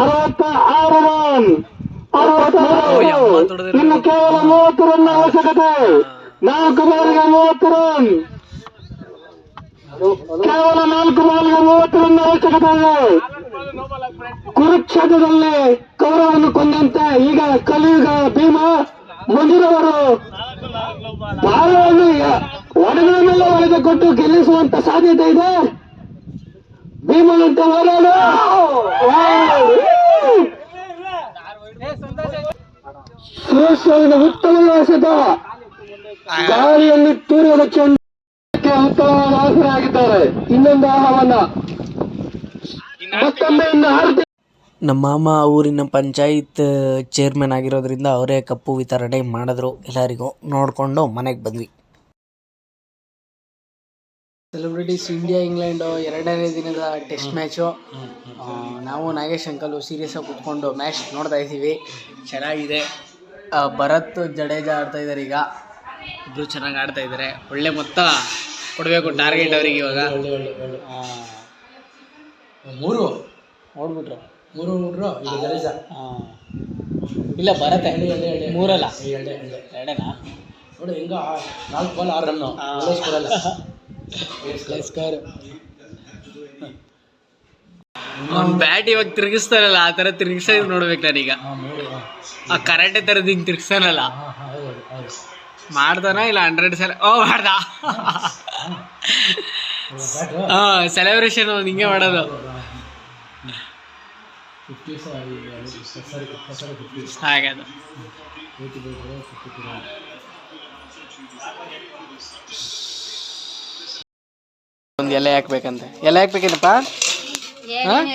ಅರವತ್ತ ಆರು ರನ್. ಇನ್ನು ಕೇವಲ ಮೂವತ್ತು ರನ್ ಅವಶ್ಯಕತೆ. ನಾಲ್ಕು ಬಾರಿಗೆ ಮೂವತ್ತು ರನ್. ಕೇವಲ ನಾಲ್ಕು ಬಾಲಿಗೆ ಮೂವತ್ತು ರನ್ ಕುರುಕ್ಷೇತ್ರದಲ್ಲಿ ಕೌರವನ್ನು ಕೊಂದಂತೆ ಈಗ ಕಲಿಯುಗ ಭೀಮ ಮುಂದಿನವರು ಬಾಲವನ್ನು ಒಡೆದ ಮೇಲೆ ಒಳಗೆ ಕೊಟ್ಟು ಗೆಲ್ಲಿಸುವಂತ ಸಾಧ್ಯತೆ ಇದೆ. ಭೀಮನಂತೆ ಹೋರಾಡು. ಅವರ ಉತ್ತಮ ಗಾಳಿಯಲ್ಲಿ ತೂರಿದ ಆಸರಾಗಿದ್ದಾರೆ ಇನ್ನೊಂದು ಆಹ್ವಾನ. ಮತ್ತೊಮ್ಮೆ ಇನ್ನು ಆರು ನಮ್ಮ ಮಾಮ ಊರಿನ ಪಂಚಾಯತ್ ಚೇರ್ಮನ್ ಆಗಿರೋದ್ರಿಂದ ಅವರೇ ಕಪ್ಪು ವಿತರಣೆ ಮಾಡಿದ್ರು. ಎಲ್ಲರಿಗೂ ನೋಡಿಕೊಂಡು ಮನೆಗೆ ಬಂದ್ವಿ. ಸೆಲೆಬ್ರಿಟೀಸ್ ಇಂಡಿಯಾ ಇಂಗ್ಲೆಂಡು ಎರಡನೇ ದಿನದ ಟೆಸ್ಟ್ ಮ್ಯಾಚು ನಾವು ನಾಗೇಶ್ ಅಂಕಲು ಸೀರಿಯಸ್ ಆಗಿ ಕುತ್ಕೊಂಡು ಮ್ಯಾಚ್ ನೋಡ್ತಾ ಇದ್ದೀವಿ. ಚೆನ್ನಾಗಿದೆ. ಭರತ್ ಜಡೇಜಾ ಆಡ್ತಾ ಇದ್ದಾರೆ ಈಗ. ಇಬ್ಬರು ಚೆನ್ನಾಗಿ ಆಡ್ತಾ ಇದ್ದಾರೆ ಒಳ್ಳೆ ಮೊತ್ತ. ಕೊಡಬೇಕು ಟಾರ್ಗೆಟ್ ಅವರಿಗೆ ಇವಾಗ. ಮೂರು. ನೋಡ್ಬಿಟ್ರು. ಮೂರು ಇದು ಆ. ಇಲ್ಲ ಬರತ್ತೆ. ಮೂರಲ್ಲ. ಎರಡೇ ಎರಡೇನಾ? ನೋಡಿ ಹೆಂಗ ನಾಲ್ಕು ಬಾಲ್ ಆರು ರನ್ನು ಸ್ಕೋರ್ ಅವ್ನು ಬ್ಯಾಟ್ ಇವಾಗ ತಿರುಗಿಸ್ತಾನಲ್ಲ ಆ ಥರ ತಿರುಗಿಸೋದು ನೋಡ್ಬೇಕು ನಾನೀಗ. ಆ ಕರಾಟೆ ಥರದ್ದು ಹಿಂಗೆ ತಿರ್ಗ್ಸಾನಲ್ಲ ಮಾಡ್ತಾನ ಇಲ್ಲ ಹಂಡ್ರೆಡ್ ಸೆಲೆ ಓ ಮಾಡ್ದ. ಹಾಂ ಸೆಲೆಬ್ರೇಷನ್ ಒಂದು ಹಿಂಗೆ ಮಾಡೋದು. ಫಿಫ್ಟಿ ಸಾರಿ ಸರಿ ಸರಿ ಫಿಫ್ಟಿ ಹಾಗೆ ಅದು. ಒಂದು ಎಲೆ ಹಾಕ್ಬೇಕಂತೆ. ಎಲೆ ಹಾಕ್ಬೇಕೇನಪ್ಪ?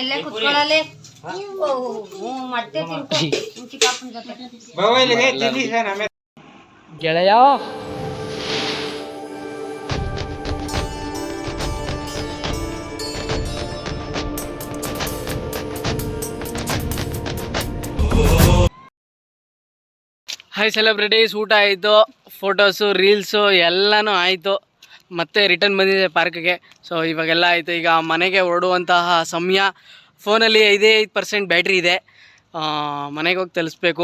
ಎಲ್ಲೇ ಕುತ್ಕೊಳ್ಳಲೆ. ಮತ್ತೆ ತಿನ್ಕೊ ನಿಮ್ ಚಿಕ್ಕಪ್ಪನ ಜೊತೆ ಗೆಳೆಯ. ಹಾಯ್ ಸೆಲೆಬ್ರಿಟೀಸ್ ಊಟ ಆಯಿತು ಫೋಟೋಸು ರೀಲ್ಸು ಎಲ್ಲನೂ ಆಯಿತು. ಮತ್ತೆ ರಿಟರ್ನ್ ಬಂದಿದೆ ಪಾರ್ಕ್ಗೆ ಸೊ ಇವಾಗೆಲ್ಲ ಆಯಿತು. ಈಗ ಮನೆಗೆ ಹೊರಡುವಂತಹ ಸಮಯ. ಫೋನಲ್ಲಿ ಐದೇ ಐದು ಪರ್ಸೆಂಟ್ ಬ್ಯಾಟ್ರಿ ಇದೆ. ಮನೆಗೆ ಹೋಗಿ ತಲುಪಿಸ್ಬೇಕು